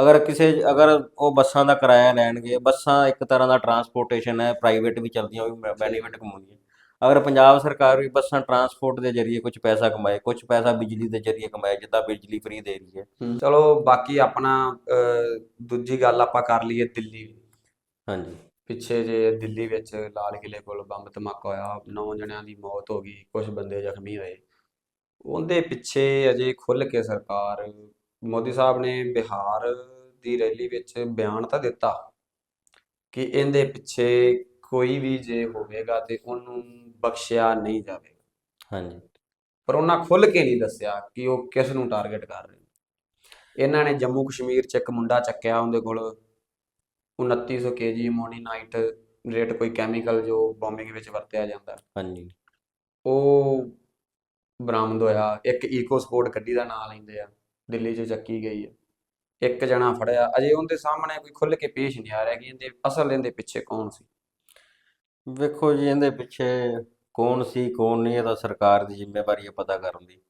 ਅਗਰ ਕਿਸੇ ਅਗਰ ਉਹ ਬੱਸਾਂ ਦਾ ਕਿਰਾਇਆ ਲੈਣਗੇ ਬੱਸਾਂ ਇੱਕ ਤਰ੍ਹਾਂ ਦਾ ਟਰਾਂਸਪੋਰਟੇਸ਼ਨ ਹੈ ਪ੍ਰਾਈਵੇਟ ਵੀ ਚੱਲਦੀਆਂ ਉਹ ਵੀ ਬੈਨੀਫਿਟ ਕਮਾਉਂਦੀਆਂ। ਅਗਰ ਪੰਜਾਬ ਸਰਕਾਰ ਵੀ ਬੱਸਾਂ ਟਰਾਂਸਪੋਰਟ ਦੇ ਜ਼ਰੀਏ ਕੁਝ ਪੈਸਾ ਕਮਾਏ ਕੁਝ ਪੈਸਾ ਬਿਜਲੀ ਦੇ ਜ਼ਰੀਏ ਕਮਾਏ ਜਿੱਦਾਂ ਬਿਜਲੀ ਫ੍ਰੀ ਦੇ ਰਹੀ ਹੈ। ਚਲੋ ਬਾਕੀ ਆਪਣਾ ਦੂਜੀ ਗੱਲ ਆਪਾਂ ਕਰ ਲਈਏ ਦਿੱਲੀ। ਹਾਂਜੀ। ਪਿੱਛੇ ਜੇ ਦਿੱਲੀ ਵਿੱਚ ਲਾਲ ਕਿਲੇ ਕੋਲ ਬੰਬ ਧਮਾਕਾ ਹੋਇਆ ਨੌ ਜਣਿਆਂ ਦੀ ਮੌਤ ਹੋ ਗਈ ਕੁਝ ਬੰਦੇ ਜ਼ਖਮੀ ਹੋਏ। ਉਹਦੇ ਪਿੱਛੇ ਅਜੇ ਖੁੱਲ ਕੇ ਸਰਕਾਰ ਮੋਦੀ ਸਾਹਿਬ ਨੇ ਬਿਹਾਰ ਦੀ ਰੈਲੀ ਵਿੱਚ ਬਿਆਨ ਤਾਂ ਦਿੱਤਾ ਕਿ ਇਹਦੇ ਪਿੱਛੇ ਕੋਈ ਵੀ ਜੇ ਹੋਵੇਗਾ ਤੇ ਉਹਨੂੰ ਬਖਸ਼ਿਆ ਨਹੀਂ ਜਾਵੇਗਾ। ਹਾਂਜੀ। ਪਰ ਉਹਨਾਂ ਖੁੱਲ ਕੇ ਨਹੀਂ ਦੱਸਿਆ ਕਿ ਉਹ ਕਿਸ ਨੂੰ ਟਾਰਗੇਟ ਕਰ ਰਹੇ ਇਹਨਾਂ ਨੇ ਜੰਮੂ ਕਸ਼ਮੀਰ 'ਚ ਇੱਕ ਮੁੰਡਾ ਚੱਕਿਆ ਉਹਦੇ ਕੋਲ। 2900 ਕੇਜੀ ਅਮੋਨੀਨਾਈਟ ਰੇਟ ਕੋਈ ਕੈਮੀਕਲ ਜੋ ਬੰਬਿੰਗ ਵਿੱਚ ਵਰਤਿਆ ਜਾਂਦਾ। ਹਾਂਜੀ। ਉਹ ਬਰਾਮਦ ਹੋਇਆ। ਇੱਕ ਈਕੋ ਸਪੋਰਟ ਗੱਡੀ ਦਾ ਨਾਂ ਲੈਂਦੇ ਆ। ਦਿੱਲੀ 'ਚ ਚੱਕੀ ਗਈ ਹੈ ਇੱਕ ਜਣਾ ਫੜਿਆ। ਅਜੇ ਉਹਦੇ ਸਾਹਮਣੇ ਕੋਈ ਖੁੱਲ ਕੇ ਪੇਸ਼ ਨਹੀਂ ਆ ਰਿਹਾ ਕਿ ਇਹਦੇ ਅਸਲ ਇਹਦੇ ਪਿੱਛੇ ਕੌਣ ਸੀ। ਵੇਖੋ ਜੀ ਇਹਦੇ ਪਿੱਛੇ ਕੌਣ ਸੀ ਕੌਣ ਨਹੀਂ ਇਹ ਤਾਂ ਸਰਕਾਰ ਦੀ ਜ਼ਿੰਮੇਵਾਰੀ ਹੈ ਪਤਾ ਕਰਨ ਦੀ।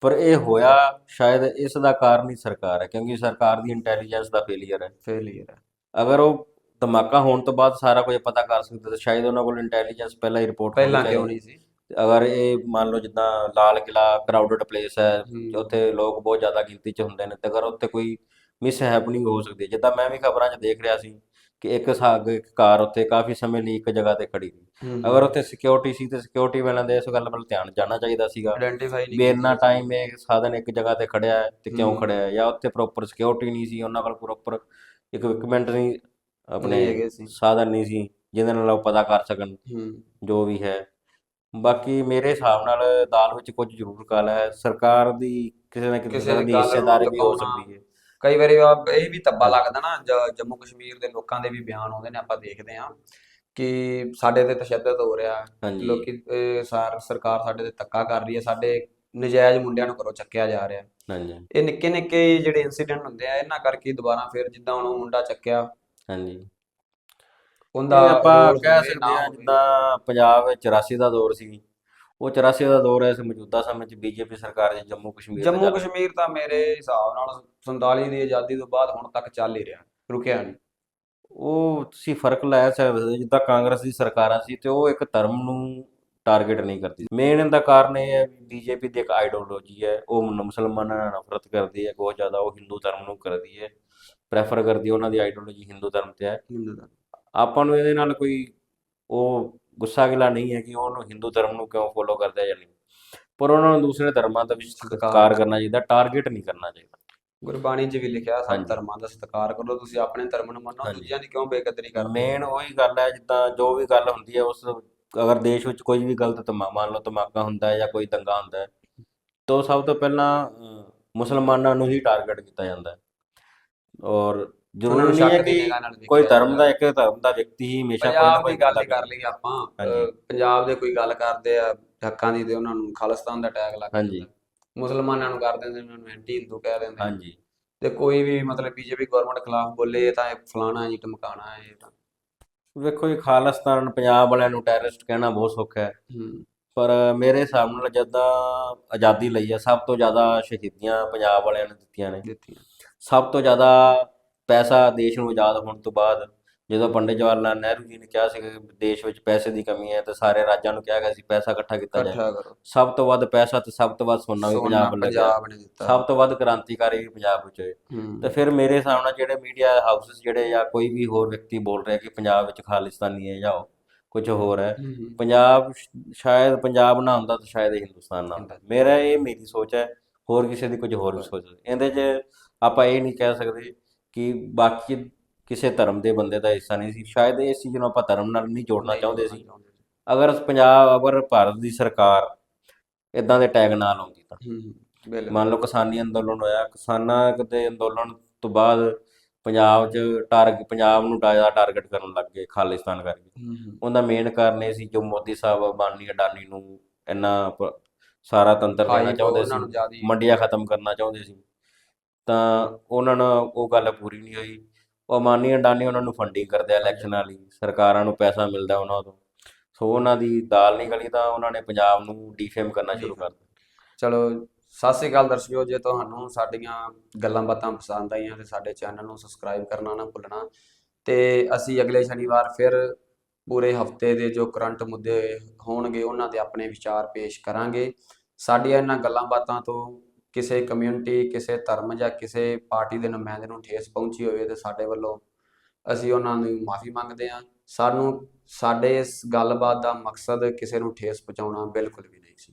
ਪਰ ਇਹ ਹੋਇਆ ਸ਼ਾਇਦ ਇਸ ਦਾ ਕਾਰਨ ਹੀ ਸਰਕਾਰ ਹੈ ਕਿਉਂਕਿ ਸਰਕਾਰ ਦੀ ਇੰਟੈਲੀਜੈਂਸ ਦਾ ਫੇਲਿਅਰ ਹੈ। ਫੇਲੀਅਰ ਹੈ। ਅਗਰ ਉਹ ਧਮਾਕਾ ਹੋਣ ਤੋਂ ਬਾਅਦ ਸਾਰਾ ਕੁਝ ਪਤਾ ਕਰ ਸਕਦੇ ਤਾਂ ਸ਼ਾਇਦ ਉਹਨਾਂ ਕੋਲ ਇੰਟੈਲੀਜੈਂਸ ਪਹਿਲਾਂ ਹੀ ਰਿਪੋਰਟ ਪਹਿਲਾਂ ਕਿਉਂ ਨਹੀਂ ਸੀ? ਅਗਰ ਇਹ ਮੰਨ ਲਓ ਜਿੱਦਾਂ ਲਾਲ ਕਿਲਾ ਕਰਾਊਡਡ ਪਲੇਸ ਹੈ ਹੂੰ। ਉੱਥੇ ਲੋਕ ਬਹੁਤ ਜ਼ਿਆਦਾ ਗਿਣਤੀ 'ਚ ਹੁੰਦੇ ਨੇ ਤੇ ਅਗਰ ਉੱਥੇ ਕੋਈ ਮਿਸ ਹੈਪਨਿੰਗ ਹੋ ਸਕਦੀ। ਹੈ ਜਿੱਦਾਂ ਮੈਂ ਵੀ ਖਬਰਾਂ 'ਚ ਦੇਖ ਰਿਹਾ ਸੀ ਕਿ ਇੱਕ ਸਾਗ ਇੱਕ ਕਾਰ ਉੱਥੇ ਕਾਫੀ ਸਮੇਂ ਲਈ ਇੱਕ ਜਗ੍ਹਾ ਤੇ ਖੜੀ ਸੀ ਅਗਰ ਉੱਥੇ ਸਿਕਿਉਰਿਟੀ ਸੀ ਤੇ ਸਿਕਿਉਰਿਟੀ ਵਾਲਿਆਂ ਦੇ ਇਸ ਗੱਲ ਵੱਲ ਧਿਆਨ ਜਾਣਾ ਚਾਹੀਦਾ ਸੀਗਾ ਆਇਡੈਂਟੀਫਾਈ ਨਹੀਂ ਵੀ ਇੰਨਾ ਟਾਈਮ ਇਹ ਸਾਧਨ ਇੱਕ ਜਗ੍ਹਾ ਤੇ ਖੜਿਆ ਹੈ ਤੇ ਕਿਉਂ। ਖੜਿਆ ਹੈ ਜਾਂ ਉੱਥੇ ਪ੍ਰੋਪਰ ਸਿਕਿਉਰਿਟੀ ਨਹੀਂ ਸੀ ਉਹਨਾਂ ਕੋਲ ਪ੍ਰੋਪਰ ਇਕਵਿਪਮੈਂਟ ਨਹੀਂ ਆਪਣੇ ਸਾਧਨ ਨਹੀਂ ਸੀ ਜਿਹਦੇ ਨਾਲ ਉਹ ਪਤਾ ਕਰ ਸਕਣ ਜੋ ਵੀ ਹੈ। ਬਾਕੀ ਮੇਰੇ ਹਿਸਾਬ ਨਾਲ ਦਾਲ ਵਿੱਚ ਕੁਝ ਜ਼ਰੂਰ ਕਾਲਾ ਹੈ ਸਰਕਾਰ ਦੀ ਕਿਸੇ ਨਾ ਕਿਸੇ ਤਰ੍ਹਾਂ ਦੀ ਹਿੱਸੇਦਾਰੀ ਵੀ ਹੋ। ਸਕਦੀ ਹੈ। ਕਈ ਵਾਰੀ ਆ- ਇਹ ਵੀ ਧੱਬਾ ਲੱਗਦਾ ਨਾ ਜ- ਜੰਮੂ ਕਸ਼ਮੀਰ ਦੇ ਲੋਕਾਂ ਦੇ ਵੀ ਬਿਆਨ ਆਉਂਦੇ ਨੇ ਆਪਾਂ ਦੇਖਦੇ ਹਾਂ ਕਿ ਸਾਡੇ ਤੇ ਤਸ਼ੱਦਦ ਹੋ ਰਿਹਾ। ਹਾਂਜੀ। ਲੋਕੀ ਸਾਰ ਸਰਕਾਰ ਸਾਡੇ ਤੇ ਧੱਕਾ ਕਰ ਰਹੀ ਹੈ ਸਾਡੇ ਨਜਾਇਜ਼ ਮੁੰਡਿਆਂ ਨੂੰ ਘਰੋਂ ਚੱਕਿਆ ਜਾ ਰਿਹਾ। ਹਾਂਜੀ। ਇਹ ਨਿੱਕੇ ਨਿੱਕੇ ਜਿਹੜੇ ਇਨਸੀਡੈਂਟ ਹੁੰਦੇ ਆ ਇਹਨਾਂ ਕਰਕੇ ਦੁਬਾਰਾ ਫਿਰ ਜਿੱਦਾਂ ਹੁਣ ਉਹ ਮੁੰਡਾ ਚੱਕਿਆ। ਹਾਂਜੀ। ਉਹਦਾ ਆਪਾਂ ਰੋਲ ਕਹਿ ਸਕਦੇ ਨਾ ਹਾਂ ਹੋਵੇ। ਜਿੱਦਾਂ ਪੰਜਾਬ ਵਿੱਚ 84 ਦਾ ਦੌਰ ਸੀ। ਉਹ 84 ਦਾ ਦੌਰ ਹੈ ਇਸ ਮੌਜੂਦਾ ਸਮੇਂ 'ਚ ਬੀਜੇਪੀ ਸਰਕਾਰ ਦੇ ਜੰਮੂ ਕਸ਼ਮੀਰ ਦਾ ਜੰਮੂ। ਕਸ਼ਮੀਰ ਤਾਂ ਮੇਰੇ ਹਿਸਾਬ ਨਾਲ 47 ਦੀ ਆਜ਼ਾਦੀ ਤੋਂ ਬਾਅਦ ਹੁਣ ਤੱਕ ਚੱਲ ਹੀ ਰਿਹਾ ਰੁਕਿਆ ਨਹੀਂ। ਉਹ ਤੁਸੀਂ ਫ਼ਰਕ ਲੈ ਸਕਦੇ ਜਿੱਦਾਂ ਕਾਂਗਰਸ ਦੀ ਸਰਕਾਰਾਂ ਸੀ ਤੇ ਉਹ ਇੱਕ ਧਰਮ ਨੂੰ ਟਾਰਗੇਟ ਨਹੀਂ ਕਰਦੀ। ਮੇਨ ਇਹਦਾ ਕਾਰਨ ਇਹ ਹੈ ਬੀਜੇਪੀ ਦੀ ਇੱਕ ਆਈਡੀਓਲੋਜੀ ਹੈ ਉਹ ਮੁਨ- ਮੁਸਲਮਾਨਾਂ ਨਾਲ ਨਫ਼ਰਤ ਕਰਦੀ ਹੈ ਬਹੁਤ ਜ਼ਿਆਦਾ ਉਹ ਹਿੰਦੂ ਧਰਮ ਨੂੰ ਕਰਦੀ ਹੈ ਪ੍ਰੈਫਰ ਕਰਦੀ ਹੈ ਉਹਨਾਂ ਦੀ ਆਈਡੀਓਲੋਜੀ ਹਿੰਦੂ ਧਰਮ ਤੇ ਹੈ। ਹਿੰਦੂ ਦਾ ਆਪਾਂ ਨੂੰ ਇਹਦੇ ਨਾਲ ਕੋਈ ਉਹ ਗੁੱਸਾ ਗਿਲਾ ਨਹੀਂ ਹੈ ਕਿ ਉਹਨੂੰ ਹਿੰਦੂ ਧਰਮ ਨੂੰ ਕਿਉਂ ਫੋਲੋ ਕਰਦੇ ਆ ਜਾਂ ਨਹੀਂ। ਪਰ ਉਹਨਾਂ ਨੂੰ ਦੂਸਰੇ ਧਰਮਾਂ ਦਾ ਵੀ ਸਤਿਕਾਰ ਕਰਨਾ ਚਾਹੀਦਾ ਟਾਰਗੇਟ ਨਹੀਂ ਕਰਨਾ ਚਾਹੀਦਾ। ਗੁਰਬਾਣੀ 'ਚ ਵੀ ਲਿਖਿਆ ਸਭ। ਧਰਮਾਂ ਦਾ ਸਤਿਕਾਰ ਕਰੋ ਤੁਸੀਂ ਆਪਣੇ ਧਰਮ ਨੂੰ ਮੰਨੋ। ਦੂਜਿਆਂ ਦੀ ਕਿਉਂ ਬੇਕਦਰੀ ਕਰਦੇ? ਮੇਨ ਉਹੀ ਗੱਲ ਹੈ ਜਿੱਦਾਂ ਜੋ ਵੀ ਗੱਲ ਹੁੰਦੀ ਹੈ ਉਸ ਅਗਰ ਦੇਸ਼ ਵਿੱਚ ਕੋਈ ਵੀ ਗਲਤ ਧਮਾ ਮੰਨ ਲਓ ਧਮਾਕਾ ਹੁੰਦਾ ਹੈ ਜਾਂ ਕੋਈ ਦੰਗਾ ਹੁੰਦਾ ਹੈ ਤਾਂ ਸਭ ਤੋਂ ਪਹਿਲਾਂ ਮੁਸਲਮਾਨਾਂ ਨੂੰ ਹੀ ਟਾਰਗੇਟ ਕੀਤਾ ਜਾਂਦਾ ਹੈ। ਔਰ ਜ਼ਰੂਰੀ ਨਹੀਂ ਹੈ ਕਿ ਕੋਈ ਧਰਮ। ਦਾ ਇੱਕ ਧਰਮ ਦਾ ਵਿਅਕਤੀ ਹੀ ਹਮੇਸ਼ਾ ਕੋਈ ਨਾ ਕੋਈ ਗੱਲ ਕਰ ਲਈ ਆਪਾਂ। ਪੰਜਾਬ ਦੇ ਕੋਈ ਗੱਲ ਕਰਦੇ ਆ ਹੱਕਾਂ ਦੀ ਤੇ ਉਹਨਾਂ ਨੂੰ ਖਾਲਿਸਤਾਨ ਦਾ ਟੈਗ ਲੱਗ ਹਾਂਜੀ। ਮੁਸਲਮਾਨਾਂ ਨੂੰ ਕਰ ਦਿੰਦੇ ਉਹਨਾਂ ਨੂੰ ਐਂਟੀ ਹਿੰਦੂ ਕਹਿ ਦਿੰਦੇ ਹਾਂਜੀ। ਤੇ ਕੋਈ ਵੀ ਮਤਲਬ ਬੀਜੇਪੀ ਗਵਰਨਮੈਂਟ ਖਿਲਾਫ ਬੋਲੇ ਇਹ ਤਾਂ ਇਹ ਫਲਾਣਾ ਜੀ ਟਮਕਾਣਾ ਹੈ ਇਹ ਤਾਂ। ਵੇਖੋ ਜੀ ਖਾਲਿਸਤਾਨ ਪੰਜਾਬ ਵਾਲਿਆਂ ਨੂੰ ਟੈਰਰਿਸਟ ਕਹਿਣਾ ਬਹੁਤ ਸੌਖਾ ਹੈ। ਹੂੰ। ਪਰ ਮੇਰੇ ਹਿਸਾਬ ਨਾਲ ਜਦਾਂ ਆਜ਼ਾਦੀ ਲਈ ਹੈ ਸਭ ਤੋਂ ਜ਼ਿਆਦਾ ਸ਼ਹੀਦੀਆਂ ਪੰਜਾਬ ਵਾਲਿਆਂ ਨੇ ਦਿੱਤੀਆਂ ਨੇ। ਦਿੱਤੀਆਂ। ਸਭ ਤੋਂ ਜ਼ਿਆਦਾ ਪੈਸਾ ਦੇਸ਼ ਨੂੰ ਆਜ਼ਾਦ ਹੋਣ ਤੋਂ ਬਾਅਦ ਜਦੋਂ ਪੰਡਿਤ ਜਵਾਹਰ ਲਾਲ ਨਹਿਰੂ ਜੀ ਨੇ ਕਿਹਾ ਸੀ ਕਿ ਦੇਸ਼ ਵਿੱਚ ਪੈਸੇ ਦੀ ਕਮੀ ਹੈ ਤੇ ਸਾਰੇ ਰਾਜਾਂ ਨੂੰ ਕਿਹਾ ਗਿਆ ਸੀ ਪੈਸਾ ਇਕੱਠਾ ਕੀਤਾ ਜਾਏ। ਕਰੋ। ਸਭ ਤੋਂ ਵੱਧ ਪੈਸਾ ਤੇ ਸਭ ਤੋਂ ਵੱਧ ਸੋਨਾ ਵੀ ਪੰਜਾਬ ਵੱਲ ਲੱਗਿਆ ਪੰਜਾਬ ਨੇ ਦਿੱਤਾ। ਸਭ ਤੋਂ ਵੱਧ ਕ੍ਰਾਂਤੀਕਾਰੀ ਵੀ ਪੰਜਾਬ ਵਿੱਚ ਹੋਏ। ਹੂੰ। ਤੇ ਫਿਰ ਮੇਰੇ ਹਿਸਾਬ ਨਾਲ ਜਿਹੜੇ ਮੀਡੀਆ ਹਾਊਸਸ ਜਿਹੜੇ ਜਾਂ ਕੋਈ ਵੀ ਹੋਰ ਵਿਅਕਤੀ ਬੋਲ ਰਿਹਾ ਕਿ ਪੰਜਾਬ ਵਿੱਚ ਖਾਲਿਸਤਾਨੀ ਹੈ ਜਾਂ ਕੁਝ ਹੋਰ ਹੈ ਹੂੰ, ਹੂੰ। ਪੰਜਾਬ ਸ਼- ਸ਼ਾਇਦ ਪੰਜਾਬ ਨਾ ਹੁੰਦਾ ਤਾਂ ਸ਼ਾਇਦ ਇਹ ਹਿੰਦੁਸਤਾਨ ਨਾ ਹੁੰਦਾ। ਮੇਰਾ ਇਹ ਮੇਰੀ ਸੋਚ ਹੈ ਹੋਰ ਕਿਸੇ ਦੀ ਕੁਝ ਹੋਰ ਵੀ ਸੋਚ ਹੈ। ਇਹਦੇ 'ਚ ਆਪਾਂ ਇਹ ਨਹੀਂ ਕਹਿ ਸਕਦੇ ਕਿ ਬਾਕੀ ਕਿਸੇ ਧਰਮ ਦੇ ਬੰਦੇ ਦਾ ਹਿੱਸਾ ਨਹੀਂ ਸੀ। ਸ਼ਾਇਦ ਇਸ ਚੀਜ਼ ਨੂੰ ਆਪਾਂ ਧਰਮ ਨਾਲ ਨਹੀਂ ਜੋੜਨਾ ਚਾਹੁੰਦੇ ਸੀ। ਅਗਰ ਪੰਜਾਬ ਅਗਰ ਭਾਰਤ ਦੀ ਸਰਕਾਰ ਇਦਾਂ ਦੇ ਟੈਗ ਨਾ ਲਾਉਂਦੀ ਤਾਂ। ਮੰਨ ਲਓ ਕਿਸਾਨੀ ਅੰਦੋਲਨ ਹੋਇਆ ਕਿਸਾਨਾਂ ਦੇ ਅੰਦੋਲਨ ਤੋਂ ਬਾਅਦ ਪੰਜਾਬ 'ਚ ਟਾਰਗੇਟ ਪੰਜਾਬ ਨੂੰ ਜ਼ਿਆਦਾ ਟਾਰਗੇਟ ਕਰਨ ਲੱਗ ਗਏ ਖਾਲਿਸਤਾਨ ਕਰਕੇ। ਉਹਦਾ ਮੇਨ ਕਾਰਨ ਇਹ ਸੀ ਜੋ ਮੋਦੀ ਸਾਹਿਬ ਅਬਾਨੀ ਅਡਾਨੀ ਨੂੰ ਇੰਨਾ ਸਾਰਾ ਤੰਤਰ ਦੇਣਾ ਚਾਹੁੰਦੇ ਸੀ। ਮੰਡੀਆਂ ਖਤਮ ਕਰਨਾ ਚਾਹੁੰਦੇ ਸੀ। ਤਾਂ ਉਹਨਾਂ ਨਾਲ ਉਹ ਗੱਲ ਪੂਰੀ ਨਹੀਂ ਹੋਈ। ਉਹ ਅਮਾਨੀ ਅਡਾਨੀ ਉਹਨਾਂ ਨੂੰ ਫੰਡਿੰਗ ਕਰਦੇ ਆ ਇਲੈਕਸ਼ਨਾਂ ਲਈ ਸਰਕਾਰਾਂ ਨੂੰ ਪੈਸਾ ਮਿਲਦਾ ਉਹਨਾਂ ਤੋਂ। ਸੋ ਉਹਨਾਂ ਦੀ ਦਾਲ ਨਹੀਂ ਗਲੀ ਤਾਂ ਉਹਨਾਂ ਨੇ ਪੰਜਾਬ ਨੂੰ ਡੀਫੇਮ ਕਰਨਾ ਸ਼ੁਰੂ ਕਰ ਦਿੱਤਾ। ਚਲੋ, ਸਤਿ ਸ੍ਰੀ ਅਕਾਲ ਦਰਸ਼ਕੋ, ਜੇ ਤੁਹਾਨੂੰ ਸਾਡੀਆਂ ਗੱਲਾਂ ਬਾਤਾਂ ਪਸੰਦ ਆਈਆਂ ਤੇ ਸਾਡੇ ਚੈਨਲ ਨੂੰ ਸਬਸਕ੍ਰਾਈਬ ਕਰਨਾ ਨਾ ਭੁੱਲਣਾ। ਤੇ ਅਸੀਂ ਅਗਲੇ ਸ਼ਨੀਵਾਰ ਫਿਰ ਪੂਰੇ ਹਫ਼ਤੇ ਦੇ ਜੋ ਕਰੰਟ ਮੁੱਦੇ ਹੋਣਗੇ, ਉਹਨਾਂ ਤੇ ਆਪਣੇ ਵਿਚਾਰ ਪੇਸ਼ ਕਰਾਂਗੇ। ਸਾਡੀਆਂ ਇਹਨਾਂ ਗੱਲਾਂ ਬਾਤਾਂ ਤੋਂ ਕਿਸੇ ਕਮਿਊਨਿਟੀ ਕਿਸੇ ਧਰਮ ਜਾਂ ਕਿਸੇ ਪਾਰਟੀ ਦੇ ਨੁਮਾਇੰਦੇ ਨੂੰ ਠੇਸ ਪਹੁੰਚੀ ਹੋਵੇ ਤੇ ਸਾਡੇ ਵੱਲੋਂ ਅਸੀਂ ਉਹਨਾਂ ਨੂੰ ਮਾਫੀ ਮੰਗਦੇ ਹਾਂ। ਸਾਨੂੰ, ਸਾਡੇ ਇਸ ਗੱਲਬਾਤ ਦਾ ਮਕਸਦ ਕਿਸੇ ਨੂੰ ਠੇਸ ਪਹੁੰਚਾਉਣਾ ਬਿਲਕੁਲ ਵੀ ਨਹੀਂ ਸੀ।